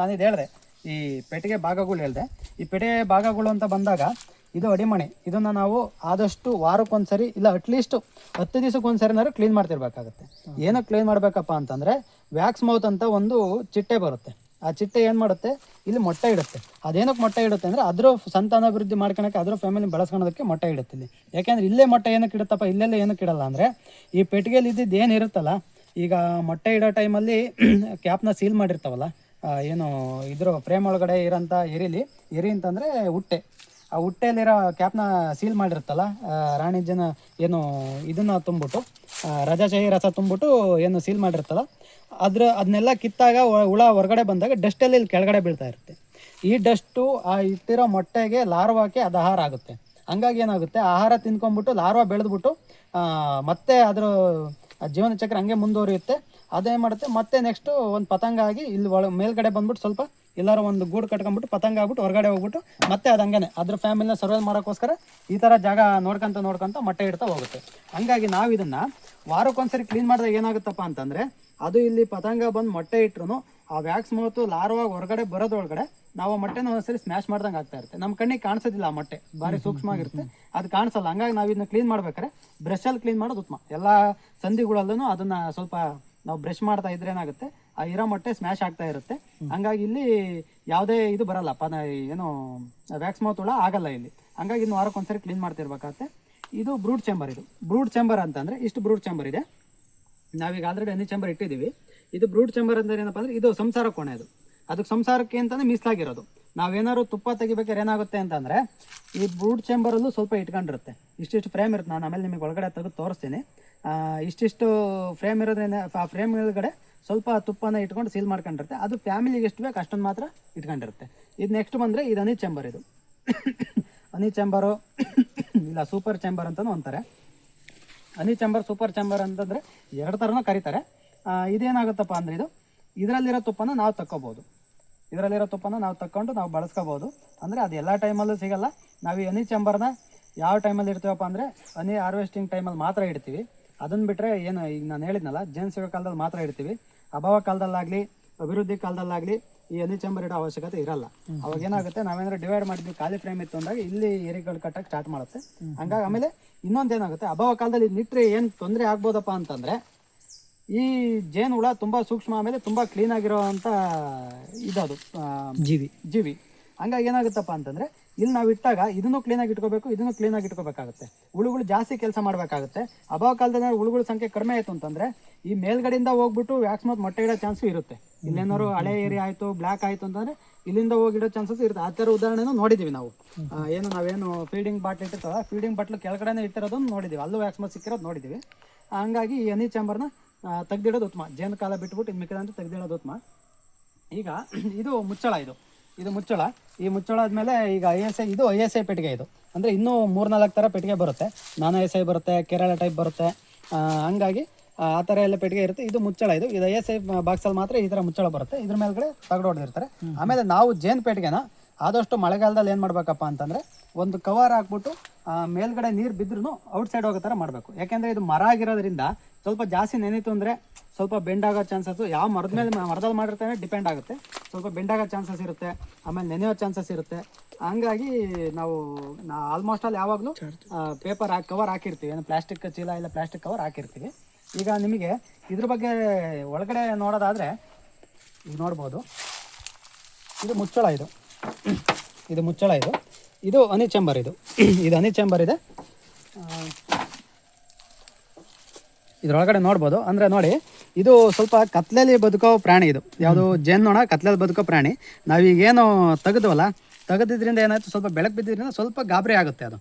ನಾನಿದು ಹೇಳಿದೆ ಈ ಪೆಟ್ಟಿಗೆ ಭಾಗಗಳು ಹೇಳಿದೆ. ಈ ಪೆಟ್ಟಿಗೆ ಭಾಗಗಳು ಅಂತ ಬಂದಾಗ ಇದು ಅಡಿಮಣೆ. ಇದನ್ನು ನಾವು ಆದಷ್ಟು ವಾರಕ್ಕೊಂದ್ಸರಿ ಇಲ್ಲ ಅಟ್ಲೀಸ್ಟ್ ಹತ್ತು ದಿವಸಕ್ಕೆ ಒಂದ್ಸರಿನಾದ್ರು ಕ್ಲೀನ್ ಮಾಡ್ತಿರ್ಬೇಕಾಗುತ್ತೆ. ಏನಕ್ಕೆ ಕ್ಲೀನ್ ಮಾಡಬೇಕಪ್ಪ ಅಂತಂದರೆ ವ್ಯಾಕ್ಸ್ ಮೌತ್ ಅಂತ ಒಂದು ಚಿಟ್ಟೆ ಬರುತ್ತೆ. ಆ ಚಿಟ್ಟೆ ಏನು ಮಾಡುತ್ತೆ? ಇಲ್ಲಿ ಮೊಟ್ಟೆ ಇಡುತ್ತೆ. ಅದೇನಕ್ಕೆ ಮೊಟ್ಟೆ ಇಡುತ್ತೆ ಅಂದರೆ ಅದ್ರ ಸಂತಾನಾಭಿವೃದ್ಧಿ ಮಾಡ್ಕೊಳಕ್ಕೆ ಅದ್ರ ಫ್ಯಾಮಿಲಿ ಬೆಳೆಸ್ಕೊಳೋದಕ್ಕೆ ಮೊಟ್ಟೆ ಇಡುತ್ತೆ ಇಲ್ಲಿ ಯಾಕೆಂದರೆ ಇಲ್ಲೇ ಮೊಟ್ಟೆ ಏನಕ್ಕೆ ಇಡುತ್ತಪ್ಪ? ಇಲ್ಲೆಲ್ಲ ಏನಕ್ಕೆ ಇಡಲ್ಲ ಅಂದರೆ ಈ ಪೆಟ್ಟಿಗೆಯಲ್ಲಿ ಇದ್ದಿದ್ದು ಏನು ಇರುತ್ತಲ್ಲ, ಈಗ ಮೊಟ್ಟೆ ಇಡೋ ಟೈಮಲ್ಲಿ ಕ್ಯಾಪ್ನ ಸೀಲ್ ಮಾಡಿರ್ತಾವಲ್ಲ ಏನು ಇದ್ರ ಫ್ರೇಮ್ ಒಳಗಡೆ ಇರೋಂಥ ಎರಿಲಿ, ಎರಿ ಅಂತಂದರೆ ಹುಟ್ಟೆ. ಆ ಹುಟ್ಟೆಯಲ್ಲಿರೋ ಕ್ಯಾಪ್ನ ಸೀಲ್ ಮಾಡಿರುತ್ತಲ್ಲ ರಾಣಿಜ್ಯನ ಏನು ಇದನ್ನು ತುಂಬಿಟ್ಟು ರಜಾಶಾಹಿ ರಸ ತುಂಬಿಟ್ಟು ಏನು ಸೀಲ್ ಮಾಡಿರ್ತಲ್ಲ ಅದ್ರ ಅದನ್ನೆಲ್ಲ ಕಿತ್ತಾಗ ಹುಳ ಹೊರಗಡೆ ಬಂದಾಗ ಡಸ್ಟಲ್ಲಿ ಇಲ್ಲಿ ಕೆಳಗಡೆ ಬೀಳ್ತಾ ಇರುತ್ತೆ. ಈ ಡಸ್ಟು, ಆ ಇಟ್ಟಿರೋ ಮೊಟ್ಟೆಗೆ ಲಾರ್ವಾಕ್ಕೆ ಅದು ಆಹಾರ ಆಗುತ್ತೆ. ಹಂಗಾಗಿ ಏನಾಗುತ್ತೆ ಆಹಾರ ತಿನ್ಕೊಂಡ್ಬಿಟ್ಟು ಲಾರ್ವಾ ಬೆಳೆದ್ಬಿಟ್ಟು ಮತ್ತೆ ಅದರ ಜೀವನ ಚಕ್ರ ಹಂಗೆ ಮುಂದುವರಿಯುತ್ತೆ. ಅದೇನು ಮಾಡುತ್ತೆ, ಮತ್ತೆ ನೆಕ್ಸ್ಟು ಒಂದು ಪತಂಗ ಆಗಿ ಇಲ್ಲಿ ಒಳ ಮೇಲ್ಗಡೆ ಬಂದ್ಬಿಟ್ಟು ಸ್ವಲ್ಪ ಎಲ್ಲಾರು ಒಂದು ಗೂಡು ಕಟ್ಕೊಂಡ್ಬಿಟ್ಟು, ಪತಂಗ ಆಗ್ಬಿಟ್ಟು, ಹೊರಗಡೆ ಹೋಗ್ಬಿಟ್ಟು, ಮತ್ತೆ ಅದು ಹಂಗೇನೆ. ಅದ್ರ ಫ್ಯಾಮಿಲಿನ ಸರ್ವೈವ್ ಮಾಡೋಕ್ಕೋಸ್ಕರ ಈ ಥರ ಜಾಗ ನೋಡ್ಕೊಂತ ನೋಡ್ಕೊಂತ ಮೊಟ್ಟೆ ಇಡ್ತಾ ಹೋಗುತ್ತೆ. ಹಂಗಾಗಿ ನಾವು ಇದನ್ನ ವಾರಕ್ಕೊಂದ್ಸರಿ ಕ್ಲೀನ್ ಮಾಡಿದಾಗ ಏನಾಗುತ್ತಪ್ಪ ಅಂತಂದ್ರೆ, ಅದು ಇಲ್ಲಿ ಪತಂಗ ಬಂದು ಮೊಟ್ಟೆ ಇಟ್ರು ಆ ವ್ಯಾಕ್ಸ್ ಮೂವತ್ತು ಲಾರ್ವಾಗ ಹೊರಗಡೆ ಬರೋದೊಳಗಡೆ ನಾವು ಮೊಟ್ಟೆನ ಒಂದ್ಸರಿ ಸ್ಮ್ಯಾಶ್ ಮಾಡ್ದಂಗೆ ಆಗ್ತಾ ಇರುತ್ತೆ. ನಮ್ಮ ಕಣ್ಣಿಗೆ ಕಾಣಿಸೋದಿಲ್ಲ ಆ ಮೊಟ್ಟೆ. ಭಾರಿ ಸೂಕ್ಷ್ಮವಾಗಿರುತ್ತೆ ಅದು ಕಾಣಿಸಲ್ಲ. ಹಂಗಾಗಿ ನಾವು ಇದನ್ನ ಕ್ಲೀನ್ ಮಾಡ್ಬೇಕಾದ್ರೆ ಬ್ರಷಲ್ಲಿ ಕ್ಲೀನ್ ಮಾಡೋದು ಉತ್ತಮ. ಎಲ್ಲ ಸಂಧಿಗಳಲ್ಲೂ ಅದನ್ನ ಸ್ವಲ್ಪ ನಾವು ಬ್ರಷ್ ಮಾಡ್ತಾ ಇದ್ರೆ ಏನಾಗುತ್ತೆ ಇರೋ ಮೊಟ್ಟೆ ಸ್ಮ್ಯಾಶ್ ಆಗ್ತಾ ಇರುತ್ತೆ. ಹಂಗಾಗಿ ಇಲ್ಲಿ ಯಾವುದೇ ಇದು ಬರಲ್ಲ. ಪದ ಏನು ವ್ಯಾಕ್ಸ್ ಮೌತ್ ಹುಳ ಆಗಲ್ಲ ಇಲ್ಲಿ. ಹಂಗಾಗಿ ಇನ್ನು ವಾರಕ್ಕೆ ಒಂದ್ಸರಿ ಕ್ಲೀನ್ ಮಾಡ್ತಿರ್ಬೇಕಾಗತ್ತೆ. ಇದು ಬ್ರೂಡ್ ಚೇಂಬರ್ ಇದು. ಬ್ರೂಡ್ ಚೇಂಬರ್ ಅಂತಂದರೆ ಇಷ್ಟು ಬ್ರೂಡ್ ಚೇಂಬರ್ ಇದೆ. ನಾವೀಗ ಆಲ್ರೆಡಿ ಹನಿ ಚೇಂಬರ್ ಇಟ್ಟಿದ್ದೀವಿ. ಇದು ಬ್ರೂಡ್ ಚೇಂಬರ್ ಅಂದ್ರೆ ಏನಪ್ಪ ಅಂದ್ರೆ ಇದು ಸಂಸಾರ ಕೋಣೆ ಅದು. ಅದಕ್ಕೆ ಸಂಸಾರಕ್ಕೆ ಅಂತಾನೆ ಮೀಸಲಾಗಿರೋದು. ನಾವೇನಾದ್ರು ತುಪ್ಪ ತೆಗಿಬೇಕಾದ್ರೆ ಏನಾಗುತ್ತೆ ಅಂತಂದ್ರೆ ಈ ಬ್ರೂಡ್ ಚೇಂಬರಲ್ಲೂ ಸ್ವಲ್ಪ ಇಟ್ಕೊಂಡಿರುತ್ತೆ. ಇಷ್ಟಿಷ್ಟು ಫ್ರೇಮ್ ಇರುತ್ತೆ. ನಾನು ಆಮೇಲೆ ನಿಮಗೆ ಒಳಗಡೆ ತೆಗೆದು ತೋರಿಸ್ತೀನಿ. ಇಷ್ಟಿಷ್ಟು ಫ್ರೇಮ್ ಇರೋದ್ರಿಂದ, ಆ ಫ್ರೇಮ್ ಒಳಗಡೆ ಸ್ವಲ್ಪ ತುಪ್ಪನ ಇಟ್ಕೊಂಡು ಸೀಲ್ ಮಾಡ್ಕೊಂಡಿರುತ್ತೆ. ಅದು ಫ್ಯಾಮಿಲಿಗೆ ಎಷ್ಟು ಬೇಕು ಅಷ್ಟೊಂದು ಮಾತ್ರ ಇಟ್ಕೊಂಡಿರುತ್ತೆ. ಇದು ನೆಕ್ಸ್ಟ್ ಬಂದರೆ ಇದು ಅನಿ ಚೆಂಬರ್ ಇದು. ಅನಿ ಚೆಂಬರು ಇಲ್ಲ ಸೂಪರ್ ಚೆಂಬರ್ ಅಂತಲೂ ಅಂತಾರೆ. ಅನಿ ಚೆಂಬರ್ ಸೂಪರ್ ಚೆಂಬರ್ ಅಂತಂದರೆ ಎರಡು ಥರನೂ ಕರೀತಾರೆ. ಇದೇನಾಗುತ್ತಪ್ಪ ಅಂದರೆ ಇದು, ಇದರಲ್ಲಿರೋ ತುಪ್ಪನ ನಾವು ತಕ್ಕೋಬೋದು. ಇದರಲ್ಲಿರೋ ತುಪ್ಪನ ನಾವು ತಕ್ಕೊಂಡು ನಾವು ಬಳಸ್ಕೋಬೋದು. ಅಂದರೆ ಅದು ಎಲ್ಲ ಟೈಮಲ್ಲೂ ಸಿಗಲ್ಲ. ನಾವು ಈ ಅನಿ ಚೆಂಬರ್ನ ಯಾವ ಟೈಮಲ್ಲಿ ಇಡ್ತೀವಪ್ಪ ಅಂದರೆ ಹನಿ ಹಾರ್ವೆಸ್ಟಿಂಗ್ ಟೈಮಲ್ಲಿ ಮಾತ್ರ ಇಡ್ತೀವಿ. ಅದನ್ನು ಬಿಟ್ಟರೆ ಏನು, ಈಗ ನಾನು ಹೇಳಿದ್ನಲ್ಲ ಜೇನು ಸಿಗೋ ಕಾಲದಲ್ಲಿ ಮಾತ್ರ ಇಡ್ತೀವಿ. ಅಭಾವ ಕಾಲದಲ್ಲಾಗಲಿ ಅಭಿವೃದ್ಧಿ ಕಾಲದಲ್ಲಾಗಲಿ ಈ ಹನಿ ಚೇಂಬರ್ ಇಡೋ ಅವಶ್ಯಕತೆ ಇರಲ್ಲ. ಅವಾಗ ಏನಾಗುತ್ತೆ ನಾವೇನಾದ್ರು ಡಿವೈಡ್ ಮಾಡಿದ್ವಿ ಖಾಲಿ ಫ್ರೇಮ್ ಇತ್ತು ಅಂದಾಗ ಇಲ್ಲಿ ಏರಿಗಳು ಕಟ್ಟಕ್ಕೆ ಸ್ಟಾರ್ಟ್ ಮಾಡುತ್ತೆ. ಹಂಗಾಗಿ ಆಮೇಲೆ ಇನ್ನೊಂದೇನಾಗುತ್ತೆ ಅಭಾವ ಕಾಲದಲ್ಲಿ ನಿಟ್ರೆ ಏನು ತೊಂದರೆ ಆಗ್ಬೋದಪ್ಪ ಅಂತಂದರೆ ಈ ಜೇನು ಹುಳ ತುಂಬ ಸೂಕ್ಷ್ಮ ಆಮೇಲೆ ತುಂಬ ಕ್ಲೀನ್ ಆಗಿರೋವಂಥ ಇದದು ಆ, ಜೀವಿ. ಜೀವಿ. ಹಂಗಾಗಿ ಏನಾಗುತ್ತಪ್ಪ ಅಂತಂದ್ರೆ, ಇಲ್ಲಿ ನಾವು ಇಟ್ಟಾಗ ಇದನ್ನು ಕ್ಲೀನಾಗಿ ಇಟ್ಕೋಬೇಕು, ಇದನ್ನು ಕ್ಲೀನಾಗಿ ಇಟ್ಕೋಬೇಕಾಗುತ್ತೆ. ಹುಳುಗಳು ಜಾಸ್ತಿ ಕೆಲಸ ಮಾಡಬೇಕಾಗುತ್ತೆ. ಅಭಾವ ಕಾಲದಲ್ಲಿ ಹುಳುಗಳ ಸಂಖ್ಯೆ ಕಡಿಮೆ ಆಯಿತು ಅಂತಂದ್ರೆ, ಈ ಮೇಲ್ಗಡೆಯಿಂದ ಹೋಗ್ಬಿಟ್ಟು ವ್ಯಾಕ್ಸ್ ಮತ್ತು ಮೊಟ್ಟೆ ಇಡೋ ಚಾನ್ಸು ಇರುತ್ತೆ. ಇಲ್ಲೇನಾದ್ರು ಹಳೆ ಏರಿಯಾ ಆಯಿತು ಬ್ಲ್ಯಾಕ್ ಆಯಿತು ಅಂತಂದ್ರೆ, ಇಲ್ಲಿಂದ ಹೋಗಿಡೋ ಚಾನ್ಸಸ್ ಇರುತ್ತೆ. ಆ ಥರ ಉದಾಹರಣೆನೂ ನೋಡಿದ್ದೀವಿ ನಾವು. ಏನು ನಾವೇನು ಫೀಡಿಂಗ್ ಬಾಟ್ಲ್ ಇಟ್ಟಿರ್ತಾವ ಫೀಡಿಂಗ್ ಬಾಟ್ಲು ಕೆಳಗಡೆನೇ ಇಟ್ಟಿರೋದನ್ನು ನೋಡಿದ್ದೀವಿ ಅಲ್ಲೂ ವ್ಯಾಕ್ಸ್ ಮತ್ತು ಸಿಕ್ಕಿರೋದು ನೋಡಿದ್ದೀವಿ ಹಂಗಾಗಿ ಈ ಎನಿ ಚಾಂಬರ್ನ ತೆಗ್ದಿಡೋದು ಉತ್ತಮ. ಜೇನು ಕಾಲ ಬಿಟ್ಬಿಟ್ಟು ಇದು ಮಿಕ್ಕಿದಂತ ತೆಗ್ದಿಡೋದು ಉತ್ತಮ. ಈಗ, ಇದು ಮುಚ್ಚಳ ಇದು. ಇದು ಮುಚ್ಚಳ. ಈ ಮುಚ್ಚಳ ಆದಮೇಲೆ ಈಗ ಐ ಎಸ್ ಐ ಇದು ಐ ಎಸ್ ಐ ಪೆಟ್ಟಿಗೆ ಇದು. ಅಂದರೆ ಇನ್ನೂ ಮೂರ್ನಾಲ್ಕು ಥರ ಪೆಟ್ಟಿಗೆ ಬರುತ್ತೆ. ನಾನ್ ಐ ಎಸ್ ಐ ಬರುತ್ತೆ ಕೇರಳ ಟೈಪ್ ಬರುತ್ತೆ. ಹಂಗಾಗಿ ಆ ಥರ ಎಲ್ಲ ಪೆಟ್ಟಿಗೆ ಇರುತ್ತೆ. ಇದು ಮುಚ್ಚಳ ಇದು. ಇದು ಐ ಎಸ್ ಐ ಬಾಕ್ಸಲ್ಲಿ ಮಾತ್ರ ಈ ಥರ ಮುಚ್ಚಳ ಬರುತ್ತೆ. ಇದ್ರ ಮೇಲ್ಗಡೆ ತಗಡು ಹೊಡೆದಿರ್ತಾರೆ. ಆಮೇಲೆ ನಾವು ಜೇನು ಪೆಟ್ಟಿಗೆನ ಆದಷ್ಟು ಮಳೆಗಾಲದಲ್ಲಿ ಏನು ಮಾಡಬೇಕಪ್ಪ ಅಂತಂದರೆ ಒಂದು ಕವರ್ ಹಾಕ್ಬಿಟ್ಟು ಮೇಲ್ಗಡೆ ನೀರು ಬಿದ್ರೂ ಔಟ್ ಸೈಡ್ ಹೋಗೋ ಥರ ಮಾಡಬೇಕು. ಯಾಕೆಂದರೆ ಇದು ಮರ ಆಗಿರೋದ್ರಿಂದ ಸ್ವಲ್ಪ ಜಾಸ್ತಿ ನೆನೀತು ಅಂದರೆ ಸ್ವಲ್ಪ ಬೆಂಡ್ ಆಗೋ ಚಾನ್ಸಸ್ ಯಾವ ಮರದ ಮೇಲೆ ಮರದಲ್ಲಿ ಮಾಡಿರ್ತಾನೆ ಡಿಪೆಂಡ್ ಆಗುತ್ತೆ. ಸ್ವಲ್ಪ ಬೆಂಡ್ ಆಗೋ ಚಾನ್ಸಸ್ ಇರುತ್ತೆ. ಆಮೇಲೆ ನೆನೆಯೋ ಚಾನ್ಸಸ್ ಇರುತ್ತೆ. ಹಂಗಾಗಿ ನಾವು ನಾ ಆಲ್ಮೋಸ್ಟ್ ಅಲ್ಲಿ ಯಾವಾಗಲೂ ಪೇಪರ್ ಹಾಕಿ ಕವರ್ ಹಾಕಿರ್ತೀವಿ. ಏನು ಪ್ಲಾಸ್ಟಿಕ್ ಚೀಲ ಇಲ್ಲ ಪ್ಲಾಸ್ಟಿಕ್ ಕವರ್ ಹಾಕಿರ್ತೀವಿ. ಈಗ ನಿಮಗೆ ಇದ್ರ ಬಗ್ಗೆ ಒಳಗಡೆ ನೋಡೋದಾದರೆ ಈಗ ನೋಡ್ಬೋದು. ಇದು ಮುಚ್ಚಳ ಇದು. ಇದು ಮುಚ್ಚಳ ಇದು. ಇದು ಅನಿ ಚೇಂಬರ್ ಇದು. ಇದು ಅನಿ ಚೇಂಬರ್ ಇದೆ. ಇದ್ರೊಳಗಡೆ ನೋಡ್ಬೋದು. ಅಂದರೆ ನೋಡಿ ಇದು ಸ್ವಲ್ಪ ಕತ್ಲೆಯಲ್ಲಿ ಬದುಕೋ ಪ್ರಾಣಿ ಇದು. ಯಾವುದು ಜೇನ್ನೊಣ ಕತ್ಲೆಯಲ್ಲಿ ಬದುಕೋ ಪ್ರಾಣಿ. ನಾವೀಗೇನು ತೆಗೆದ್ವಲ್ಲ ತೆಗೆದಿದ್ರಿಂದ ಏನಾಯ್ತು? ಸ್ವಲ್ಪ ಬೆಳಕು ಬಿದ್ದಿದ್ರಿಂದ ಸ್ವಲ್ಪ ಗಾಬರಿ ಆಗುತ್ತೆ ಅದು.